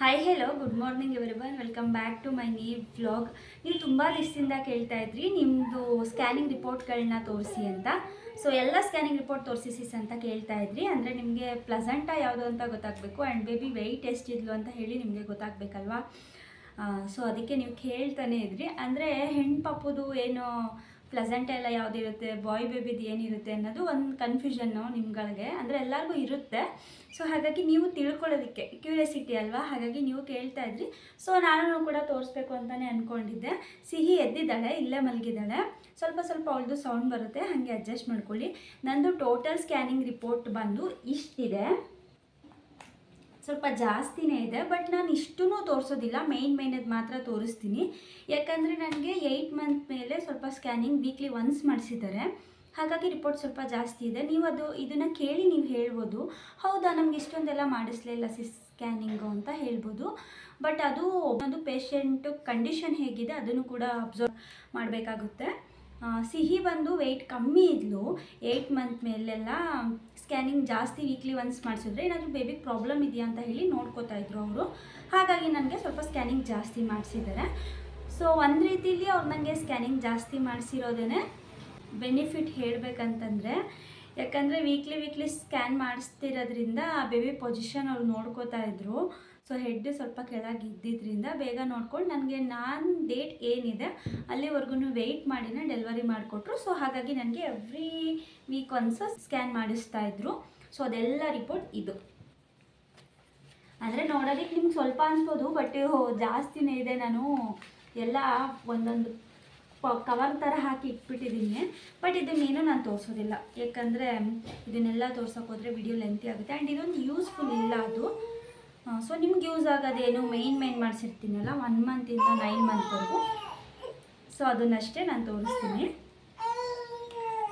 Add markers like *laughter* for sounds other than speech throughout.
Hi hello good morning everyone welcome back to my ನೀ vlog ನೀವು ತುಂಬ ದಿವಸದಿಂದ ಕೇಳ್ತಾ ಇದ್ರಿ ನಿಮ್ಮದು ಸ್ಕ್ಯಾನಿಂಗ್ ರಿಪೋರ್ಟ್ಗಳನ್ನ ತೋರಿಸಿ ಅಂತ. ಸೊ ಎಲ್ಲ ಸ್ಕ್ಯಾನಿಂಗ್ ರಿಪೋರ್ಟ್ ತೋರಿಸಿ ಅಂತ ಕೇಳ್ತಾ ಇದ್ರಿ. ಅಂದರೆ ನಿಮಗೆ ಪ್ಲಸೆಂಟಾ ಯಾವುದು ಅಂತ ಗೊತ್ತಾಗಬೇಕು. ಆ್ಯಂಡ್ ಬೇಬಿ ವೆಯ್ಟ್ ಎಷ್ಟಿದ್ಲು ಅಂತ ಹೇಳಿ ನಿಮಗೆ ಗೊತ್ತಾಗಬೇಕಲ್ವಾ? ಸೊ ಅದಕ್ಕೆ ನೀವು ಕೇಳ್ತಾನೆ ಇದ್ರಿ. ಅಂದರೆ ಹೆಣ್ಣು ಪಾಪುದು ಏನು ಪ್ಲೆಸೆಂಟ್ ಎಲ್ಲ ಯಾವುದಿರುತ್ತೆ ಬಾಯ್ ಬೇಬಿದು ಏನಿರುತ್ತೆ ಅನ್ನೋದು ಒಂದು ಕನ್ಫ್ಯೂಷನ್ನು ನಿಮ್ಗಳಿಗೆ. ಅಂದರೆ ಎಲ್ಲರಿಗೂ ಇರುತ್ತೆ. ಸೊ ಹಾಗಾಗಿ ನೀವು ತಿಳ್ಕೊಳ್ಳೋದಕ್ಕೆ ಕ್ಯೂರಿಯಾಸಿಟಿ ಅಲ್ವಾ? ಹಾಗಾಗಿ ನೀವು ಕೇಳ್ತಾ ಇದ್ರಿ. ಸೊ ನಾನು ಕೂಡ ತೋರಿಸ್ಬೇಕು ಅಂತಲೇ ಅಂದ್ಕೊಂಡಿದ್ದೆ ಸಿಹಿ ಎದ್ದಿದ್ದಾಳೆ, ಇಲ್ಲೇ ಮಲಗಿದ್ದಾಳೆ. ಸ್ವಲ್ಪ ಸ್ವಲ್ಪ ಅವಳದು ಸೌಂಡ್ ಬರುತ್ತೆ, ಹಾಗೆ ಅಡ್ಜಸ್ಟ್ ಮಾಡ್ಕೊಳ್ಳಿ. ನಂದು ಟೋಟಲ್ ಸ್ಕ್ಯಾನಿಂಗ್ ರಿಪೋರ್ಟ್ ಬಂದು ಇಷ್ಟಿದೆ. ಸ್ವಲ್ಪ ಜಾಸ್ತಿನೇ ಇದೆ, ಬಟ್ ನಾನು ಇಷ್ಟೂ ತೋರಿಸೋದಿಲ್ಲ. ಮೇಯ್ನ್ ಮೇಯ್ನದು ಮಾತ್ರ ತೋರಿಸ್ತೀನಿ. ಯಾಕಂದರೆ ನನಗೆ ಏಯ್ಟ್ ಮಂತ್ ಮೇಲೆ ಸ್ವಲ್ಪ ಸ್ಕ್ಯಾನಿಂಗ್ ವೀಕ್ಲಿ ಒನ್ಸ್ ಮಾಡಿಸಿದ್ದಾರೆ. ಹಾಗಾಗಿ ರಿಪೋರ್ಟ್ ಸ್ವಲ್ಪ ಜಾಸ್ತಿ ಇದೆ. ನೀವು ಅದು, ಇದನ್ನು ಕೇಳಿ ನೀವು ಹೇಳ್ಬೋದು. ಹೌದಾ, ನಮ್ಗೆ ಇಷ್ಟೊಂದೆಲ್ಲ ಮಾಡಿಸ್ಲಿಲ್ಲ ಸಿಸ್ ಸ್ಕ್ಯಾನಿಂಗು ಅಂತ ಹೇಳ್ಬೋದು. ಬಟ್ ಅದು ಒಂದು ಪೇಷಂಟ್ ಕಂಡೀಷನ್ ಹೇಗಿದೆ, ಅದನ್ನು ಕೂಡ ಅಬ್ಸರ್ವ್ ಮಾಡಬೇಕಾಗುತ್ತೆ. ಸಿಹಿ ಬಂದು ವೆಯ್ಟ್ ಕಮ್ಮಿ ಇದ್ಲು ಏಯ್ಟ್ ಮಂತ್ ಮೇಲೆಲ್ಲ ಸ್ಕ್ಯಾನಿಂಗ್ ಜಾಸ್ತಿ ವೀಕ್ಲಿ ಒನ್ಸ್ ಮಾಡಿಸಿದ್ರೆ ಏನಾದರೂ ಬೇಬಿಗೆ ಪ್ರಾಬ್ಲಮ್ ಇದೆಯಾ ಅಂತ ಹೇಳಿ ನೋಡ್ಕೋತಾ ಇದ್ರು ಅವರು. ಹಾಗಾಗಿ ನನಗೆ ಸ್ವಲ್ಪ ಸ್ಕ್ಯಾನಿಂಗ್ ಜಾಸ್ತಿ ಮಾಡಿಸಿದ್ದಾರೆ. ಸೊ ಒಂದು ರೀತಿಲಿ ಅವ್ರು ನನಗೆ ಸ್ಕ್ಯಾನಿಂಗ್ ಜಾಸ್ತಿ ಮಾಡಿಸಿರೋದೇ ಬೆನಿಫಿಟ್ ಹೇಳಬೇಕಂತಂದರೆ, ಯಾಕಂದರೆ ವೀಕ್ಲಿ ವೀಕ್ಲಿ ಸ್ಕ್ಯಾನ್ ಮಾಡಿಸ್ತಿರೋದ್ರಿಂದ ಬೇಬಿ ಪೊಸಿಷನ್ ಅವ್ರು ನೋಡ್ಕೋತಾ ಇದ್ರು. ಸೊ ಹೆಡ್ ಸ್ವಲ್ಪ ಕೆಳಗೆ ಇದ್ದಿದ್ದರಿಂದ ಬೇಗ ನೋಡ್ಕೊಂಡು ನನಗೆ ನಾನು ಡೇಟ್ ಏನಿದೆ ಅಲ್ಲಿವರೆಗೂ ವೆಯ್ಟ್ ಮಾಡಿನೇ ಡೆಲಿವರಿ ಮಾಡಿಕೊಟ್ರು. ಸೊ ಹಾಗಾಗಿ ನನಗೆ ಎವ್ರಿ ವೀಕ್ ಒನ್ಸ ಸ್ಕ್ಯಾನ್ ಮಾಡಿಸ್ತಾ ಇದ್ರು. ಸೊ ಅದೆಲ್ಲ ರಿಪೋರ್ಟ್ ಇದು. ಅಂದರೆ ನೋಡೋದಕ್ಕೆ ನಿಮ್ಗೆ ಸ್ವಲ್ಪ ಅನ್ಬೋದು ಬಟ್ ಜಾಸ್ತಿನೇ ಇದೆ ನಾನು ಎಲ್ಲ ಒಂದೊಂದು ಕವರ್ ಥರ ಹಾಕಿ ಇಟ್ಬಿಟ್ಟಿದ್ದೀನಿ ಬಟ್ ಇದನ್ನೇನು ನಾನು ತೋರಿಸೋದಿಲ್ಲ. ಯಾಕಂದರೆ ಇದನ್ನೆಲ್ಲ ತೋರ್ಸೋಕೋದ್ರೆ ವಿಡಿಯೋ ಲೆಂತಿ ಆಗುತ್ತೆ. ಆ್ಯಂಡ್ ಇದೊಂದು ಯೂಸ್ಫುಲ್ ಇಲ್ಲ ಅದು. ಸೊ ನಿಮ್ಗೆ ಯೂಸ್ ಆಗೋದೇನು ಮೇಯ್ನ್ ಮೇಯ್ನ್ ಮಾಡಿಸಿರ್ತೀನಲ್ಲ ಒನ್ ಮಂತಿಂದ ನೈನ್ ಮಂತ್ವರೆಗೂ ಸೊ ಅದನ್ನಷ್ಟೇ ನಾನು ತೋರಿಸ್ತೀನಿ.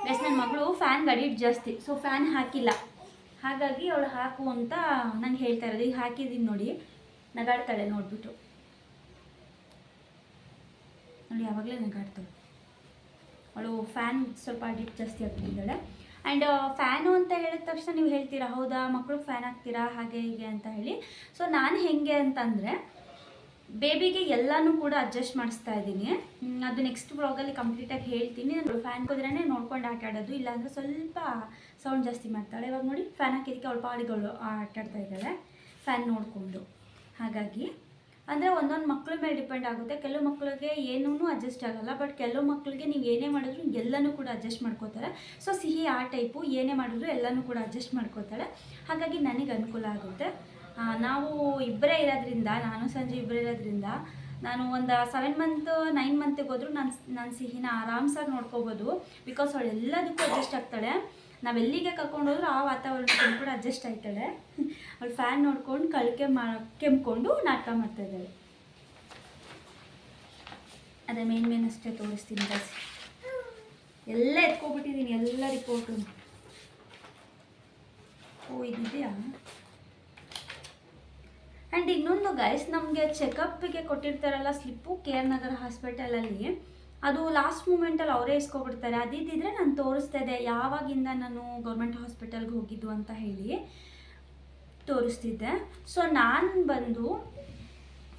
ಪ್ಲಸ್ ನನ್ನ ಮಗಳು ಫ್ಯಾನ್ ಗಡಿಟ್ ಜಾಸ್ತಿ ಸೊ ಫ್ಯಾನ್ ಹಾಕಿಲ್ಲ. ಹಾಗಾಗಿ ಅವಳು ಹಾಕು ಅಂತ ನಂಗೆ ಹೇಳ್ತಾ ಇರೋದು. ಈಗ ಹಾಕಿದ್ದೀನಿ ನೋಡಿ, ನಗಾಡ್ತಾಳೆ ನೋಡಿಬಿಟ್ಟು. ನೋಡಿ, ಯಾವಾಗಲೇ ನಗಾಡ್ತಾಳೆ. ಅವಳು ಫ್ಯಾನ್ ಸ್ವಲ್ಪ ಅಡಿಟ್ ಜಾಸ್ತಿ ಆಗ್ತಿದ್ದಾಳೆ ಆ್ಯಂಡ್ ಫ್ಯಾನು ಅಂತ ಹೇಳಿದ ತಕ್ಷಣ ನೀವು ಹೇಳ್ತೀರಾ, ಹೌದಾ ಮಕ್ಕಳು ಫ್ಯಾನ್ ಹಾಕ್ತೀರಾ, ಹಾಗೆ ಹೀಗೆ ಅಂತ ಹೇಳಿ. ಸೊ ನಾನು ಹೆಂಗೆ ಅಂತಂದರೆ, ಬೇಬಿಗೆ ಎಲ್ಲನೂ ಕೂಡ ಅಡ್ಜಸ್ಟ್ ಮಾಡಿಸ್ತಾ ಇದ್ದೀನಿ. ಅದು ನೆಕ್ಸ್ಟ್ ಬ್ಲಾಗಲ್ಲಿ ಕಂಪ್ಲೀಟಾಗಿ ಹೇಳ್ತೀನಿ. ಫ್ಯಾನ್ ಹೋದ್ರೇ ನೋಡ್ಕೊಂಡು ಆಟ ಆಡೋದು, ಇಲ್ಲಾಂದರೆ ಸ್ವಲ್ಪ ಸೌಂಡ್ ಜಾಸ್ತಿ ಮಾಡ್ತಾಳೆ. ಇವಾಗ ನೋಡಿ ಫ್ಯಾನ್ ಹಾಕಿದ್ದಕ್ಕೆ ಅವಳು ಪಾಡಿಗಳು ಆಟಾಡ್ತಾ ಇದ್ದಾಳೆ ಫ್ಯಾನ್ ನೋಡಿಕೊಂಡು. ಹಾಗಾಗಿ ಅಂದರೆ ಒಂದೊಂದು ಮಕ್ಕಳ ಮೇಲೆ ಡಿಪೆಂಡ್ ಆಗುತ್ತೆ. ಕೆಲವು ಮಕ್ಕಳಿಗೆ ಏನೂ ಅಡ್ಜಸ್ಟ್ ಆಗಲ್ಲ. ಬಟ್ ಕೆಲವು ಮಕ್ಕಳಿಗೆ ನೀವು ಏನೇ ಮಾಡಿದ್ರು ಎಲ್ಲನೂ ಕೂಡ ಅಡ್ಜಸ್ಟ್ ಮಾಡ್ಕೋತಾರೆ. ಸೊ ಸಿಹಿ ಆ ಟೈಪು ಏನೇ ಮಾಡಿದ್ರು ಎಲ್ಲನೂ ಕೂಡ ಅಡ್ಜಸ್ಟ್ ಮಾಡ್ಕೋತಾಳೆ ಹಾಗಾಗಿ ನನಗೆ ಅನುಕೂಲ ಆಗುತ್ತೆ. ನಾವು ಇಬ್ಬರೇ ಇರೋದ್ರಿಂದ, ನಾನು ಸಂಜೆ ಇಬ್ಬರೇ ಇರೋದ್ರಿಂದ, ನಾನು ಒಂದು ಸೆವೆನ್ ಮಂತ್ ನೈನ್ ಮಂತಿಗೆ ಹೋದ್ರು ನಾನು ನನ್ನ ಸಿಹಿನ ಆರಾಮ್ಸಾಗಿ ನೋಡ್ಕೋಬೋದು. ಬಿಕಾಸ್ ಅವಳು ಎಲ್ಲದಕ್ಕೂ ಅಡ್ಜಸ್ಟ್ ಆಗ್ತಾಳೆ. ನಾವೆಲ್ಲಿಗೆ ಕರ್ಕೊಂಡು ಹೋದ್ರು ಆ ವಾತಾವರಣಕ್ಕೂ ಕೂಡ ಅಡ್ಜಸ್ಟ್ ಆಯ್ತಾಳೆ *laughs* ಅವಳು ಫ್ಯಾನ್ ನೋಡ್ಕೊಂಡು ಕಳಕೆ ಮಾ, ಕೆಮ್ಕೊಂಡು ನಾಟಕ ಮಾಡ್ತಾ ಇದ್ದಾಳೆ. ಅದೇ ಮೇನ್ ಮೇನ್ ಅಷ್ಟೇ ತೋರಿಸ್ತೀನಿ ಜಾಸ್ತಿ ಎಲ್ಲ ಎತ್ಕೊಬಿಟ್ಟಿದ್ದೀನಿ ಎಲ್ಲ ರಿಪೋರ್ಟು ಓ, ಇದಿದೆಯಾ? ಆ್ಯಂಡ್ ಇನ್ನೊಂದು ಗೈಸ್ ನಮಗೆ ಚೆಕಪ್ಪಿಗೆ ಕೊಟ್ಟಿರ್ತಾರಲ್ಲ ಸ್ಲಿಪ್ಪು ಕೆ ಆರ್ ನಗರ ಹಾಸ್ಪಿಟಲಲ್ಲಿ ಅದು ಲಾಸ್ಟ್ ಮೂಮೆಂಟಲ್ಲಿ ಅವರೇ ಇಸ್ಕೊಬಿಡ್ತಾರೆ ಅದಿದ್ದಿದ್ರೆ ನಾನು ತೋರಿಸ್ತಾ ಇದ್ದೆ, ಯಾವಾಗಿಂದ ನಾನು ಗೌರ್ಮೆಂಟ್ ಹಾಸ್ಪಿಟಲ್ಗೆ ಹೋಗಿದ್ದು ಅಂತ ಹೇಳಿ. ತೋರಿಸ್ತಿದ್ದೆ. ಸೊ ನಾನು ಬಂದು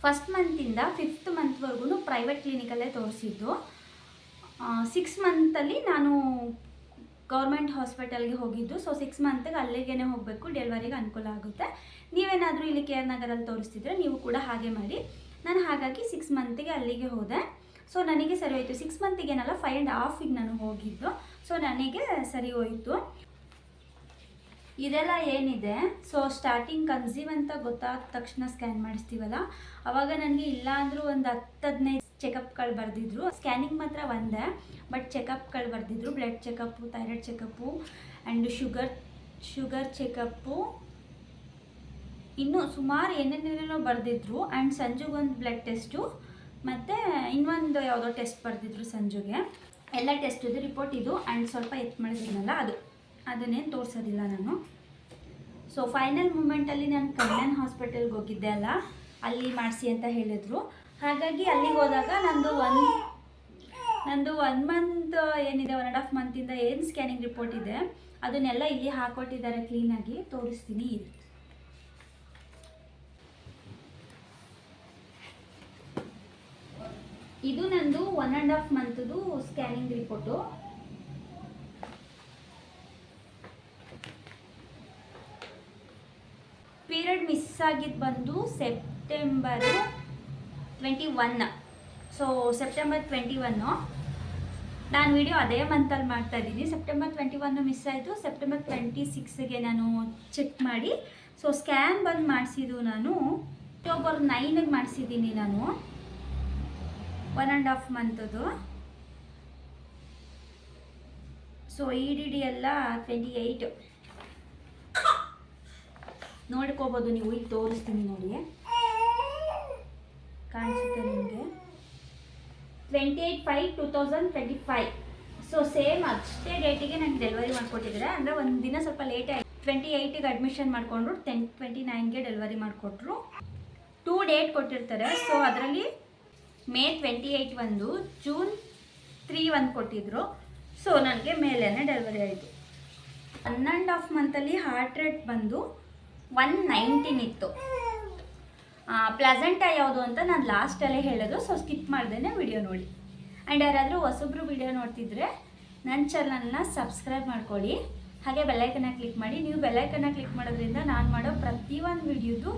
ಫಸ್ಟ್ ಮಂತಿಂದ ಫಿಫ್ತ್ ಮಂತ್ವರೆಗೂ ಪ್ರೈವೇಟ್ ಕ್ಲಿನಿಕಲ್ಲೇ ತೋರಿಸಿದ್ದು. ಸಿಕ್ಸ್ ಮಂತಲ್ಲಿ ನಾನು ಗೌರ್ಮೆಂಟ್ ಹಾಸ್ಪಿಟಲ್ಗೆ ಹೋಗಿದ್ದು. ಸೊ ಸಿಕ್ಸ್ ಮಂತ್ಗೆ ಅಲ್ಲಿಗೇ ಹೋಗಬೇಕು ಡೆಲಿವರಿಗೆ ಅನುಕೂಲ ಆಗುತ್ತೆ. ನೀವೇನಾದರೂ ಇಲ್ಲಿ ಕೆ ಆರ್ ನಗರಲ್ಲಿ ತೋರಿಸ್ತಿದ್ರೆ ನೀವು ಕೂಡ ಹಾಗೆ ಮಾಡಿ. ನಾನು ಹಾಗಾಗಿ ಸಿಕ್ಸ್ ಮಂತಿಗೆ ಅಲ್ಲಿಗೆ ಹೋದೆ. ಸೊ ನನಗೆ ಸರಿ ಹೋಯಿತು. ಸಿಕ್ಸ್ ಮಂತಿಗೇನಲ್ಲ ಫೈವ್ ಆ್ಯಂಡ್ ಹಾಫಿಗೆ ನಾನು ಹೋಗಿದ್ದು. ಸೊ ನನಗೆ ಸರಿ ಹೋಯಿತು. ಇದೆಲ್ಲ ಏನಿದೆ? ಸೊ ಸ್ಟಾರ್ಟಿಂಗ್ ಕನ್ಸೀವ್ ಅಂತ ಗೊತ್ತಾದ ತಕ್ಷಣ ಸ್ಕ್ಯಾನ್ ಮಾಡಿಸ್ತೀವಲ್ಲ? ಅವಾಗ ನನಗೆ ಇಲ್ಲ ಅಂದರೂ ಒಂದು ಹತ್ತು ಹದಿನೈದು ಚೆಕಪ್ಗಳು ಬರೆದಿದ್ರು. ಸ್ಕ್ಯಾನಿಂಗ್ ಮಾತ್ರ ಒಂದೇ ಬಟ್ ಚೆಕಪ್ಗಳು ಬರೆದಿದ್ರು. Blood checkup thyroid checkup and sugar sugar checkup ಇನ್ನೂ ಸುಮಾರು ಏನೇನೇನೋ ಬರೆದಿದ್ರು. ಆ್ಯಂಡ್ ಸಂಜುಗೊಂದು ಬ್ಲಡ್ ಟೆಸ್ಟು ಮತ್ತು ಇನ್ನೊಂದು ಯಾವುದೋ ಟೆಸ್ಟ್ ಬರೆದಿದ್ರು ಸಂಜುಗೆ. ಎಲ್ಲ ಟೆಸ್ಟ್ ಇದು ರಿಪೋರ್ಟ್ ಇದು. ಆ್ಯಂಡ್ ಸ್ವಲ್ಪ ಎತ್ ಮಾಡಿದ್ನಲ್ಲ ಅದು. ಅದನ್ನೇನು ತೋರಿಸೋದಿಲ್ಲ ನಾನು. ಸೊ ಫೈನಲ್ ಮೂಮೆಂಟಲ್ಲಿ ನಾನು ಕಲ್ಯಾಣ್ ಹಾಸ್ಪಿಟಲ್ಗೆ ಹೋಗಿದ್ದೆ ಅಲ್ಲ, ಅಲ್ಲಿ ಮಾಡಿಸಿ ಅಂತ ಹೇಳಿದರು. ಹಾಗಾಗಿ ಅಲ್ಲಿಗೆ ಹೋದಾಗ ನಂದು ಒನ್ ನಂದು ಒನ್ ಮಂತ್ ಏನಿದೆ ಒನ್ ಆ್ಯಂಡ್ ಹಾಫ್ ಮಂತಿಂದ ಏನು ಸ್ಕ್ಯಾನಿಂಗ್ ರಿಪೋರ್ಟ್ ಇದೆ, ಅದನ್ನೆಲ್ಲ ಇಲ್ಲಿ ಹಾಕೊಟ್ಟಿದ್ದಾರೆ ಕ್ಲೀನಾಗಿ ತೋರಿಸ್ತೀನಿ ಇದು ಇದು ನಂದು ಒನ್ ಆ್ಯಂಡ್ ಹಾಫ್ ಮಂತ್ದು ಸ್ಕ್ಯಾನಿಂಗ್ ರಿಪೋರ್ಟು ಪೀರಿಯಡ್ ಮಿಸ್ ಆಗಿದ್ದು ಬಂದು September twenty one. So September twenty one ನಾನು ವಿಡಿಯೋ ಅದೇ ಮಂತಲ್ಲಿ ಮಾಡ್ತಾ ಇದ್ದೀನಿ. ಸೆಪ್ಟೆಂಬರ್ ಟ್ವೆಂಟಿ ಒನ್ನು ಮಿಸ್ ಆಯಿತು. ಸೆಪ್ಟೆಂಬರ್ ಟ್ವೆಂಟಿ ಸಿಕ್ಸ್ಗೆ ನಾನು ಚೆಕ್ ಮಾಡಿ. ಸೊ ಸ್ಕ್ಯಾನ್ ಬಂದು ಮಾಡಿಸಿದ್ದು ನಾನು ಅಕ್ಟೋಬರ್ ನೈನಿಗೆ ಮಾಡಿಸಿದ್ದೀನಿ ನಾನು. ಒನ್ ಆ್ಯಂಡ್ ಹಾಫ್ ಮಂತದ್ದು ಸೊ ಇ ಡಿ ಡಿ ಎಲ್ಲ ಟ್ವೆಂಟಿ ಏಯ್ಟ್ ನೋಡ್ಕೋಬೋದು, ನೀವು ಇಲ್ಲಿ ತೋರಿಸ್ತೀನಿ ನೋಡಿ. ಕಾಣಿಸುತ್ತೆ ನಿಮಗೆ? Twenty eight five two thousand twenty five so same ಅಷ್ಟೇ ಡೇಟಿಗೆ ನನಗೆ ಡೆಲಿವರಿ ಮಾಡಿಕೊಟ್ಟಿದ್ದಾರೆ. ಅಂದರೆ ಒಂದು ದಿನ ಸ್ವಲ್ಪ ಲೇಟ್ ಆಯಿತು. ಟ್ವೆಂಟಿ ಏಯ್ಟಿಗೆ ಅಡ್ಮಿಷನ್ ಮಾಡಿಕೊಂಡ್ರು ಟೆನ್ ಟ್ವೆಂಟಿ ನೈನ್ಗೆ ಡೆಲಿವರಿ ಮಾಡಿಕೊಟ್ರು. ಟೂ ಡೇಟ್ ಕೊಟ್ಟಿರ್ತಾರೆ. ಸೊ ಅದರಲ್ಲಿ ಮೇ ಟ್ವೆಂಟಿ ಏಯ್ಟ್ ಒಂದು ಜೂನ್ ತ್ರೀ ಒಂದು ಕೊಟ್ಟಿದ್ರು. ಸೊ ನನಗೆ ಮೇಲೇ ಡೆಲಿವರಿ ಆಯಿತು. ಒನ್ ಆ್ಯಂಡ್ ಹಾಫ್ ಮಂತಲ್ಲಿ ಹಾರ್ಟ್ ರೇಟ್ ಬಂದು ಒನ್ ನೈನ್ಟೀನ್ ಇತ್ತು ಪ್ಲೆಸೆಂಟ ಯಾವುದು ಅಂತ ನಾನು ಲಾಸ್ಟಲ್ಲೇ ಹೇಳೋದು ಸೊ ಸ್ಕಿಪ್ ಮಾಡ್ದೇ ವಿಡಿಯೋ ನೋಡಿ. ಆ್ಯಂಡ್ ಯಾರಾದರೂ ಹೊಸಬ್ರು ವಿಡಿಯೋ ನೋಡ್ತಿದ್ರೆ ನನ್ನ ಚಾನಲ್ನ ಸಬ್ಸ್ಕ್ರೈಬ್ ಮಾಡ್ಕೊಳ್ಳಿ. ಹಾಗೆ ಬೆಲ್ಲೈಕನ್ನ ಕ್ಲಿಕ್ ಮಾಡಿ. ನೀವು ಬೆಲ್ಲೈಕನ್ನ ಕ್ಲಿಕ್ ಮಾಡೋದ್ರಿಂದ ನಾನು ಮಾಡೋ ಪ್ರತಿಯೊಂದು ವಿಡಿಯೋದು